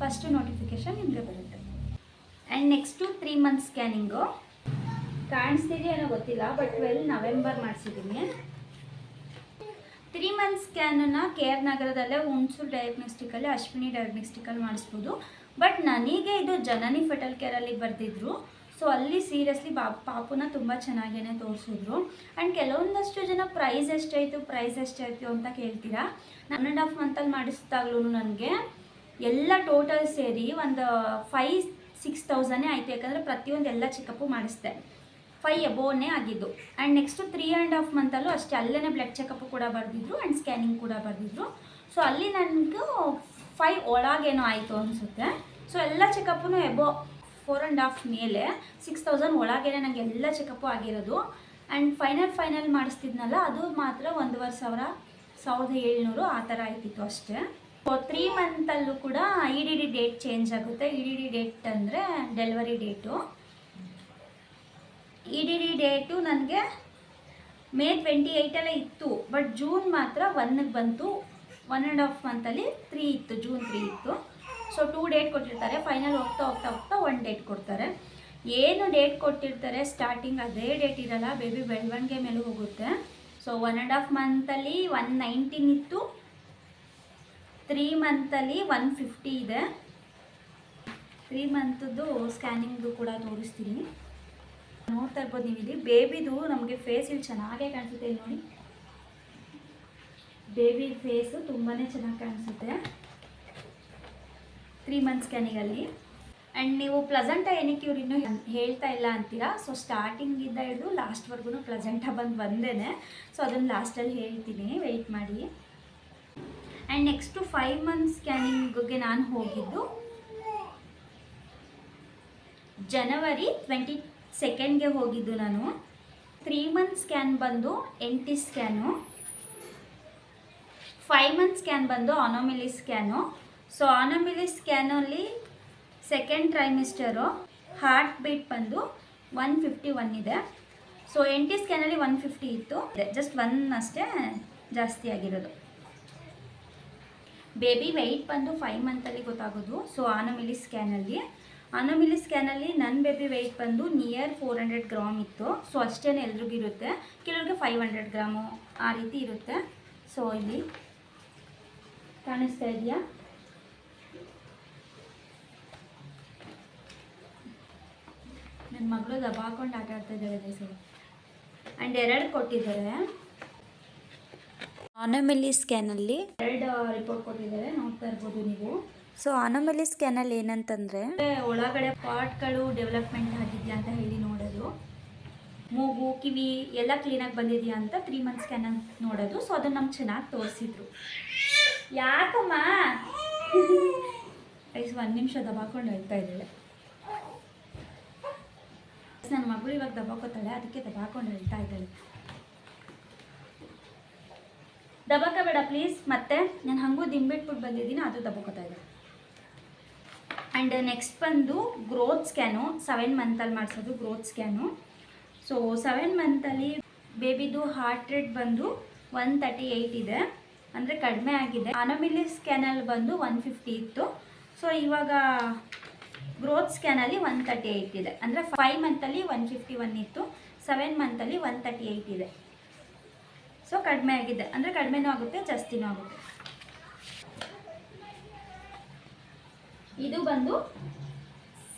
ಫಸ್ಟು ನೋಟಿಫಿಕೇಷನ್ ನಿಮಗೆ ಬರುತ್ತೆ. And next three month scanning ಕಾಣಿಸ್ತೀರಿ ಏನೋ ಗೊತ್ತಿಲ್ಲ ಬಟ್ ಟ್ವೆಲ್ ನವೆಂಬರ್ ಮಾಡಿಸಿದ್ದೀನಿ ತ್ರೀ ಮಂತ್ ಸ್ಕ್ಯಾನನ್ನು ಕೆ ಆರ್ ನಗರದಲ್ಲೇ ಹುಣಸೂರು ಡಯಾಗ್ನೋಸ್ಟಿಕಲ್ಲಿ ಅಶ್ವಿನಿ ಡಯಾಗ್ನೋಸ್ಟಿಕಲ್ಲಿ ಮಾಡಿಸ್ಬೋದು. ಬಟ್ ನನಗೆ ಇದು ಜನನಿ ಫೆಟಲ್ ಕೇರಲ್ಲಿ ಬರೆದಿದ್ರು. ಸೊ ಅಲ್ಲಿ ಸೀರಿಯಸ್ಲಿ ಬಾ, ಪಾಪುನ ತುಂಬ ಚೆನ್ನಾಗೇ ತೋರಿಸಿದ್ರು. ಆ್ಯಂಡ್ ಕೆಲವೊಂದಷ್ಟು ಜನ ಪ್ರೈಸ್ ಎಷ್ಟಾಯಿತು ಪ್ರೈಸ್ ಎಷ್ಟಾಯಿತು ಅಂತ ಕೇಳ್ತೀರಾ? ಒನ್ ಆ್ಯಂಡ್ ಹಾಫ್ ಮಂತಲ್ಲಿ ಮಾಡಿಸಿದಾಗ್ಲೂ ನನಗೆ ಎಲ್ಲ ಟೋಟಲ್ ಸೇರಿ ಒಂದು ಫೈವ್ ಸಿಕ್ಸ್ ತೌಸಂಡೇ ಆಯಿತು. ಯಾಕಂದರೆ ಪ್ರತಿಯೊಂದು ಎಲ್ಲ ಚೆಕಪ್ಪು ಮಾಡಿಸ್ದೆ. ಫೈ ಎಬೋನೇ ಆಗಿದ್ದು. And next three and half ಮಂತಲ್ಲೂ ಅಷ್ಟೇ ಅಲ್ಲೇ ಬ್ಲಡ್ ಚೆಕಪ್ ಕೂಡ ಬರೆದಿದ್ರು ಆ್ಯಂಡ್ ಸ್ಕ್ಯಾನಿಂಗ್ ಕೂಡ ಬರೆದಿದ್ರು. ಸೊ ಅಲ್ಲಿ ನನಗೂ ಫೈ ಒಳಗೇನೋ ಆಯಿತು ಅನಿಸುತ್ತೆ. ಸೊ ಎಲ್ಲ checkup above four and half ಮೇಲೆ ಸಿಕ್ಸ್ ತೌಸಂಡ್ ಒಳಗೇನೆ ನನಗೆ ಎಲ್ಲ ಚೆಕಪ್ಪು ಆಗಿರೋದು. ಆ್ಯಂಡ್ ಫೈನಲ್ ಫೈನಲ್ ಮಾಡಿಸ್ತಿದ್ನಲ್ಲ, ಅದು ಮಾತ್ರ ಒಂದೂವರೆ ಸಾವಿರ, ಸಾವಿರದ ಏಳ್ನೂರು ಆ ಥರ ಆಯ್ತಿತ್ತು ಅಷ್ಟೇ. ಸೊ ತ್ರೀ ಮಂತಲ್ಲೂ ಕೂಡ E D D date change ಆಗುತ್ತೆ. ಇ ಡಿ ಡಿ ಡೇಟ್ ಅಂದರೆ delivery date E D D date ನನಗೆ ಮೇ ಟ್ವೆಂಟಿ ಏಯ್ಟಲ್ಲೇ ಇತ್ತು. ಬಟ್ ಜೂನ್ ಮಾತ್ರ ಒನ್ಗೆ ಬಂತು. ಒನ್ ಆ್ಯಂಡ್ ಹಾಫ್ ಮಂತಲ್ಲಿ ತ್ರೀ ಇತ್ತು. ಜೂನ್ ತ್ರೀ ಇತ್ತು. ಸೊ ಟೂ ಡೇಟ್ ಕೊಟ್ಟಿರ್ತಾರೆ. ಫೈನಲ್ ಹೋಗ್ತಾ ಹೋಗ್ತಾ ಹೋಗ್ತಾ ಒನ್ ಡೇಟ್ ಕೊಡ್ತಾರೆ. ಏನು ಡೇಟ್ ಕೊಟ್ಟಿರ್ತಾರೆ? ಸ್ಟಾರ್ಟಿಂಗ್ ಅದೇ ಡೇಟ್ ಇರಲ್ಲ. ಬೇಬಿ ಬೆಳವಣಿಗೆ ಮೇಲೆ ಹೋಗುತ್ತೆ. ಸೊ ಒನ್ ಆ್ಯಂಡ್ ಹಾಫ್ ಮಂತಲ್ಲಿ ಒನ್ ನೈನ್ಟೀನ್ ಇತ್ತು ತ್ರೀ ಮಂತಲ್ಲಿ ಒನ್ ಫಿಫ್ಟಿ ಇದೆ. ತ್ರೀ ಮಂತದ್ದು ಸ್ಕ್ಯಾನಿಂಗ್ದು ಕೂಡ ತೋರಿಸ್ತೀನಿ. ನೋಡ್ತಾ ಇರ್ಬೋದು ನೀವು ಇಲ್ಲಿ. ಬೇಬಿದು ನಮಗೆ ಫೇಸ್ ಇಲ್ಲಿ ಚೆನ್ನಾಗೇ ಕಾಣಿಸುತ್ತೆ ನೋಡಿ. ಬೇಬಿ ಫೇಸು ತುಂಬಾ ಚೆನ್ನಾಗಿ ಕಾಣಿಸುತ್ತೆ. ತ್ರೀ ಮಂತ್ಸ್ ಸ್ಕ್ಯಾನಿಂಗಲ್ಲಿ ಆ್ಯಂಡ್ ನೀವು ಪ್ಲಸೆಂಟ ಏನಕ್ಕೆ ಇವ್ರು ಇನ್ನೂ ಹೇಳ್ತಾ ಇಲ್ಲ ಅಂತೀರಾ? ಸೊ ಸ್ಟಾರ್ಟಿಂಗಿಂದ ಹಿಡಿದು ಲಾಸ್ಟ್ವರೆಗೂ ಪ್ಲಸೆಂಟ ಬಂದು ಬಂದೇನೆ. ಸೊ ಅದನ್ನು ಲಾಸ್ಟಲ್ಲಿ ಹೇಳ್ತೀನಿ. ವೆಯ್ಟ್ ಮಾಡಿ. ಆ್ಯಂಡ್ ನೆಕ್ಸ್ಟು ಫೈವ್ ಮಂತ್ಸ್ ಸ್ಕ್ಯಾನಿಂಗ್ಗೆ ನಾನು ಹೋಗಿದ್ದು ಜನವರಿ ಟ್ವೆಂಟಿ ಸೆಕೆಂಡ್ಗೆ ಹೋಗಿದ್ದು ನಾನು. ತ್ರೀ ಮಂತ್ ಸ್ಕ್ಯಾನ್ ಬಂದು NT scan. Five month scan ಬಂದು ಆನೋಮಿಲಿ ಸ್ಕ್ಯಾನು. ಸೊ ಆನೋಮಿಲಿ ಸ್ಕ್ಯಾನಲ್ಲಿ ಸೆಕೆಂಡ್ ಟ್ರೈಮಿಸ್ಟರು. ಹಾರ್ಟ್ ಬೀಟ್ ಬಂದು ಒನ್ ಫಿಫ್ಟಿ ಒನ್ ಇದೆ. ಸೊ ಎನ್ ಟಿ ಸ್ಕ್ಯಾನಲ್ಲಿ ಒನ್ ಫಿಫ್ಟಿ ಇತ್ತು. ಜಸ್ಟ್ ಒನ್ ಅಷ್ಟೇ ಜಾಸ್ತಿ ಆಗಿರೋದು. ಬೇಬಿ ವೆಯ್ಟ್ ಬಂದು ಫೈವ್ ಮಂತಲ್ಲಿ ಗೊತ್ತಾಗೋದು. ಸೊ ಆನೋಮಿಲಿ ಸ್ಕ್ಯಾನಲ್ಲಿ. ಆನೋಮಿಲಿ ಸ್ಕ್ಯಾನಲ್ಲಿ ನನ್ನ ಬೇಬಿ ವೆಯ್ಟ್ ಬಂದು ನಿಯರ್ ಫೋರ್ ಹಂಡ್ರೆಡ್ ಗ್ರಾಮ್ ಇತ್ತು. ಸೊ ಅಷ್ಟೇ ಎಲ್ರಿಗೂ ಇರುತ್ತೆ. ಕೆಲವ್ರಿಗೆ ಫೈವ್ ಹಂಡ್ರೆಡ್ ಗ್ರಾಮು ಆ ರೀತಿ ಇರುತ್ತೆ. ಸೊ ಇಲ್ಲಿ ಕಾಣಿಸ್ತಾ ಇದೆಯಾ? ನನ್ನ ಮಗಳು ದಬ್ಬ ಹಾಕೊಂಡು ಆಟ ಆಡ್ತಾ ಇದ್ದಾರೆ ಆ್ಯಂಡ್ ಎರಡು ಕೊಟ್ಟಿದ್ದಾರೆ. ಆನೋಮೆಲಿ ಸ್ಕ್ಯಾನಲ್ಲಿ ಎರಡು ರಿಪೋರ್ಟ್ ಕೊಟ್ಟಿದ್ದಾರೆ. ನೋಡ್ತಾ ಇರ್ಬೋದು ನೀವು. ಸೊ ಅನೋಮಲಿ ಸ್ಕ್ಯಾನಲ್ಲಿ ಏನಂತಂದರೆ ಒಳಗಡೆ ಪಾರ್ಟ್ಗಳು ಡೆವಲಪ್ಮೆಂಟ್ ಆಗಿದೆಯಾ ಅಂತ ಹೇಳಿ ನೋಡೋದು. ಮೂಗು, ಕಿವಿ ಎಲ್ಲ ಕ್ಲೀನಾಗಿ ಬಂದಿದೆಯಾ ಅಂತ ತ್ರೀ ಮಂತ್ ಸ್ಕ್ಯಾನ್ ನೋಡೋದು. ಸೊ ಅದನ್ನು ನಮ್ಗೆ ಚೆನ್ನಾಗಿ ತೋರಿಸಿದ್ರು. ಯಾಕಮ್ಮ? ಐಸ್ ಒಂದು ನಿಮಿಷ ದಬಾಕೊಂಡು ಹೇಳ್ತಾ ಇದ್ದಾಳೆ ನನ್ನ ಮಗಳು ಇವಾಗ ದಬಾಕೋತಾಳೆ, ಅದಕ್ಕೆ ದಬಾಕೊಂಡು ಹೇಳ್ತಾ ಇದ್ದಾಳೆ. ದಬಾಕಬೇಡ ಪ್ಲೀಸ್ ಮತ್ತೆ, ನಾನು ಹಂಗೂ ದಿಂಬಿಟ್ಬಿಟ್ಟು ಬಂದಿದ್ದೀನಿ, ಅದು ದಬಾಕೋತಾ ಆ್ಯಂಡ್ ನೆಕ್ಸ್ಟ್ ಬಂದು ಗ್ರೋತ್ ಸ್ಕ್ಯಾನು ಸೆವೆನ್ ಮಂತಲ್ಲಿ ಮಾಡಿಸೋದು ಗ್ರೋತ್ ಸ್ಕ್ಯಾನು ಸೊ ಸೆವೆನ್ ಮಂತಲ್ಲಿ ಬೇಬಿದು ಹಾರ್ಟ್ ರೇಟ್ ಬಂದು ಒನ್ ತರ್ಟಿ ಏಯ್ಟ್ ಇದೆ. ಅಂದರೆ ಕಡಿಮೆ ಆಗಿದೆ. ಅನಮಿಲಿ ಸ್ಕ್ಯಾನಲ್ಲಿ ಬಂದು ಒನ್ ಫಿಫ್ಟಿ ಇತ್ತು. ಸೊ ಇವಾಗ ಗ್ರೋತ್ ಸ್ಕ್ಯಾನಲ್ಲಿ ಒನ್ ತರ್ಟಿ ಏಯ್ಟ್ ಇದೆ. ಅಂದರೆ ಫೈವ್ ಮಂತಲ್ಲಿ ಒನ್ ಫಿಫ್ಟಿ ಒನ್ ಇತ್ತು. ಸೆವೆನ್ ಮಂತಲ್ಲಿ ಒನ್ ತರ್ಟಿ ಏಯ್ಟ್ ಇದೆ. ಸೊ ಕಡಿಮೆ ಆಗಿದೆ. ಅಂದರೆ ಕಡಿಮೆನೂ ಆಗುತ್ತೆ, ಜಾಸ್ತಿನೂ ಆಗುತ್ತೆ. ಇದು ಬಂದು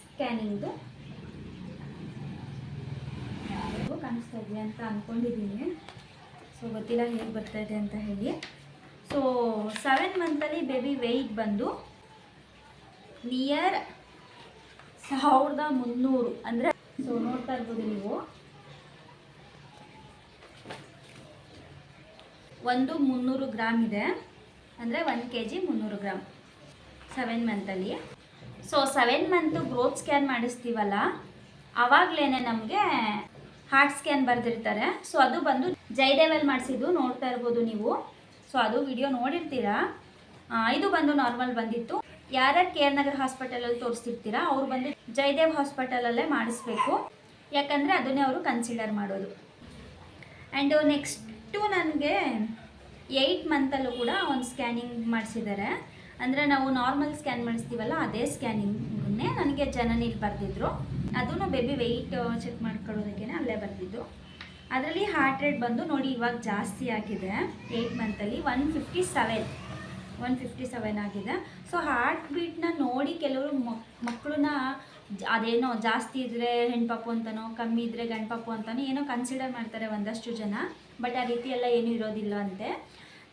ಸ್ಕ್ಯಾನಿಂಗ್ದು. ಕಾಣಿಸ್ತಾ ಇದೆ ಅಂತ ಅಂದ್ಕೊಂಡಿದ್ದೀನಿ ಸೊ ಗೊತ್ತಿಲ್ಲ ಹೇಗೆ ಬರ್ತಾ ಇದೆ ಅಂತ ಹೇಳಿ. ಸೊ ಸೆವೆನ್ ಮಂತಲ್ಲಿ ಬೇಬಿ ವೆಯ್ಟ್ ಬಂದು ನಿಯರ್ ಸಾವಿರದ ಮುನ್ನೂರು ಅಂದರೆ ಸೊ ನೋಡ್ತಾ ಇರ್ಬೋದು ನೀವು. ಒಂದು ಮುನ್ನೂರು ಗ್ರಾಮ್ ಇದೆ. ಅಂದರೆ ಒಂದು ಕೆ ಜಿ ಮುನ್ನೂರು gram seven ಮಂತಲ್ಲಿ so seven month growth scan ಮಾಡಿಸ್ತೀವಲ್ಲ ಆವಾಗಲೇ ನಮಗೆ ಹಾರ್ಟ್ ಸ್ಕ್ಯಾನ್ ಬರೆದಿರ್ತಾರೆ. ಸೊ ಅದು ಬಂದು ಜೈದೇವಲ್ಲಿ ಮಾಡಿಸಿದ್ದು ನೋಡ್ತಾ ಇರ್ಬೋದು ನೀವು. ಸೊ ಅದು ವಿಡಿಯೋ ನೋಡಿರ್ತೀರಾ? ಇದು ಬಂದು ನಾರ್ಮಲ್ ಬಂದಿತ್ತು. ಯಾರ್ಯಾರು ಕೇರ್ ನಗರ್ ಹಾಸ್ಪಿಟಲಲ್ಲಿ ತೋರಿಸ್ತಿರ್ತೀರಾ ಅವ್ರು ಬಂದು ಜಯದೇವ್ ಹಾಸ್ಪಿಟಲಲ್ಲೇ ಮಾಡಿಸ್ಬೇಕು. ಯಾಕಂದರೆ ಅದನ್ನೇ ಅವರು ಕನ್ಸಿಡರ್ ಮಾಡೋದು. ಆ್ಯಂಡ್ ನೆಕ್ಸ್ಟು ನನಗೆ ಏಯ್ಟ್ ಮಂತಲ್ಲೂ ಕೂಡ ಒಂದು ಸ್ಕ್ಯಾನಿಂಗ್ ಮಾಡಿಸಿದ್ದಾರೆ. ಅಂದರೆ ನಾವು ನಾರ್ಮಲ್ ಸ್ಕ್ಯಾನ್ ಮಾಡಿಸ್ತೀವಲ್ಲ, ಅದೇ ಸ್ಕ್ಯಾನಿಂಗನ್ನೇ ನನಗೆ ಜನನಿಲ್ ಬರೆದಿದ್ರು. ಅದನ್ನು ಬೇಬಿ ವೆಯ್ಟ್ ಚೆಕ್ ಮಾಡ್ಕೊಳ್ಳೋದಕ್ಕೆ ಅಲ್ಲೇ ಬರೆದಿದ್ದು. ಅದರಲ್ಲಿ ಹಾರ್ಟ್ ರೇಟ್ ಬಂದು ನೋಡಿ ಇವಾಗ ಜಾಸ್ತಿ ಆಗಿದೆ. Eight ಮಂತಲ್ಲಿ one fifty seven one fifty seven ಆಗಿದೆ. ಸೊ ಹಾರ್ಟ್ ಬೀಟ್ನ ನೋಡಿ ಕೆಲವರು ಮಕ್ ಮಕ್ಕಳನ್ನ ಅದೇನೋ ಜಾಸ್ತಿ ಇದ್ದರೆ ಹೆಣ್ಪಾಪು ಅಂತನೋ, ಕಮ್ಮಿ ಇದ್ದರೆ ಗಂಡ್ಪಾಪು ಅಂತನೋ ಏನೋ ಕನ್ಸಿಡರ್ ಮಾಡ್ತಾರೆ ಒಂದಷ್ಟು ಜನ. ಬಟ್ ಆ ರೀತಿ ಎಲ್ಲ ಏನೂ ಇರೋದಿಲ್ಲ ಅಂತೆ.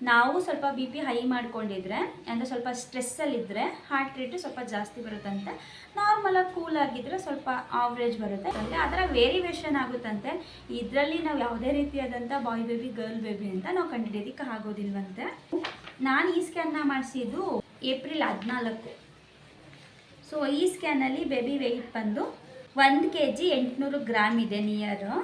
ನಾವು ಸ್ವಲ್ಪ ಬಿ ಪಿ ಹೈ ಮಾಡ್ಕೊಂಡಿದ್ರೆ, ಅಂದರೆ ಸ್ವಲ್ಪ ಸ್ಟ್ರೆಸ್ಸಲ್ಲಿದ್ದರೆ ಹಾರ್ಟ್ ರೇಟು ಸ್ವಲ್ಪ ಜಾಸ್ತಿ ಬರುತ್ತಂತೆ. ನಾರ್ಮಲಾಗಿ ಕೂಲ್ ಆಗಿದ್ದರೆ ಸ್ವಲ್ಪ ಆವ್ರೇಜ್ ಬರುತ್ತೆ. ಅಂದರೆ ಅದರ ವೇರಿಯೇಷನ್ ಆಗುತ್ತಂತೆ. ಇದರಲ್ಲಿ ನಾವು ಯಾವುದೇ ರೀತಿಯಾದಂಥ ಬಾಯ್ ಬೇಬಿ ಗರ್ಲ್ ಬೇಬಿ ಅಂತ ನಾವು ಕಂಡುಹಿಡಿಯೋದಕ್ಕೆ ಆಗೋದಿಲ್ವಂತೆ. ನಾನು ಈ ಸ್ಕ್ಯಾನ್ನ ಮಾಡಿಸಿದ್ದು ಏಪ್ರಿಲ್ ಹದಿನಾಲ್ಕು. ಸೊ ಈ ಸ್ಕ್ಯಾನಲ್ಲಿ ಬೇಬಿ ವೆಯ್ಟ್ ಬಂದು ಒಂದು ಕೆ ಜಿ ಎಂಟುನೂರು ಗ್ರಾಮ್ ಇದೆ ನಿಯರು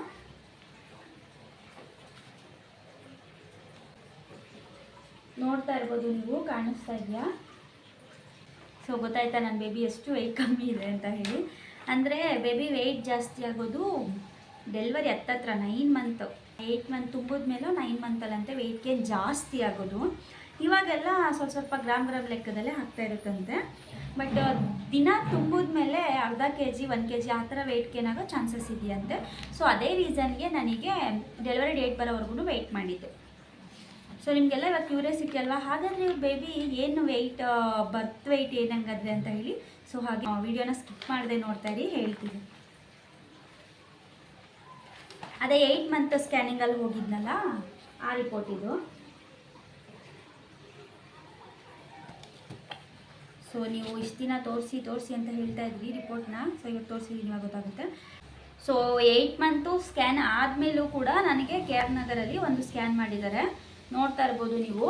ನೋಡ್ತಾ ಇರ್ಬೋದು ನೀವು, ಕಾಣಿಸ್ತಾ ಇದೆಯಾ? ಸೊ ಗೊತ್ತಾಯ್ತಾ ನನ್ನ ಬೇಬಿ ಎಷ್ಟು ವೆಯ್ಟ್ ಕಮ್ಮಿ ಇದೆ ಅಂತ ಹೇಳಿ. ಅಂದರೆ ಬೇಬಿ ವೆಯ್ಟ್ ಜಾಸ್ತಿ ಆಗೋದು ಡೆಲಿವರಿ ಹತ್ತತ್ರ ನೈನ್ ಮಂತ್ ಏಯ್ಟ್ ಮಂತ್ ತುಂಬಿದ ಮೇಲೂ ನೈನ್ ಮಂತಲ್ಲಂತೆ ವೆಯ್ಟ್ ಗೇನ್ ಜಾಸ್ತಿ ಆಗೋದು. ಇವಾಗೆಲ್ಲ ಸ್ವಲ್ಪ ಸ್ವಲ್ಪ ಗ್ರಾಮ್ ಗ್ರಾಮ್ ಲೆಕ್ಕದಲ್ಲೇ ಆಗ್ತಾ ಇರುತ್ತಂತೆ. ಬಟ್ ದಿನ ತುಂಬಿದ ಮೇಲೆ ಅರ್ಧ K G one K G ಆ ಥರ ವೆಯ್ಟ್ ಗೇನ್ ಆಗೋ ಚಾನ್ಸಸ್ ಇದೆಯಂತೆ. ಸೊ ಅದೇ ರೀಸನ್ಗೆ ನನಗೆ ಡೆಲಿವರಿ ಡೇಟ್ ಬರೋವರೆಗೂ ವೆಯ್ಟ್ ಮಾಡಿದ್ದು. ಸೊ ನಿಮಗೆಲ್ಲ ಇವಾಗ ಕ್ಯೂರಿಯಾಸಿಟಿ ಅಲ್ವಾ? ಹಾಗಾದರೆ ಬೇಬಿ ಏನು ವೆಯ್ಟ್ ಬರ್ತ್ ವೆಯ್ಟ್ ಏನಂಗಾದ್ರೆ ಅಂತ ಹೇಳಿ. ಸೊ ಹಾಗೆ ವಿಡಿಯೋನ ಸ್ಕಿಪ್ ಮಾಡದೆ ನೋಡ್ತಾ ಇರಿ, ಹೇಳ್ತೀನಿ. ಅದೇ ಏಯ್ಟ್ ಮಂತ್ ಸ್ಕ್ಯಾನಿಂಗಲ್ಲಿ ಹೋಗಿದ್ನಲ್ಲ, ಆ ರಿಪೋರ್ಟ್ ಇದು. ಸೊ ನೀವು ಇಷ್ಟು ದಿನ ತೋರಿಸಿ ತೋರಿಸಿ ಅಂತ ಹೇಳ್ತಾ ಇದ್ವಿ ರಿಪೋರ್ಟ್ನ ಸೊ ಇವತ್ತು ತೋರಿಸಿದ್ದೀನಿ ಇವಾಗ ಗೊತ್ತಾಗುತ್ತೆ. ಸೊ ಏಯ್ಟ್ ಮಂತು ಸ್ಕ್ಯಾನ್ ಆದಮೇಲೂ ಕೂಡ ನನಗೆ ಕೆ ಆರ್ ನಗರಲ್ಲಿ ಒಂದು ಸ್ಕ್ಯಾನ್ ಮಾಡಿದ್ದಾರೆ. ನೋಡ್ತಾ ಇರ್ಬೋದು ನೀವು.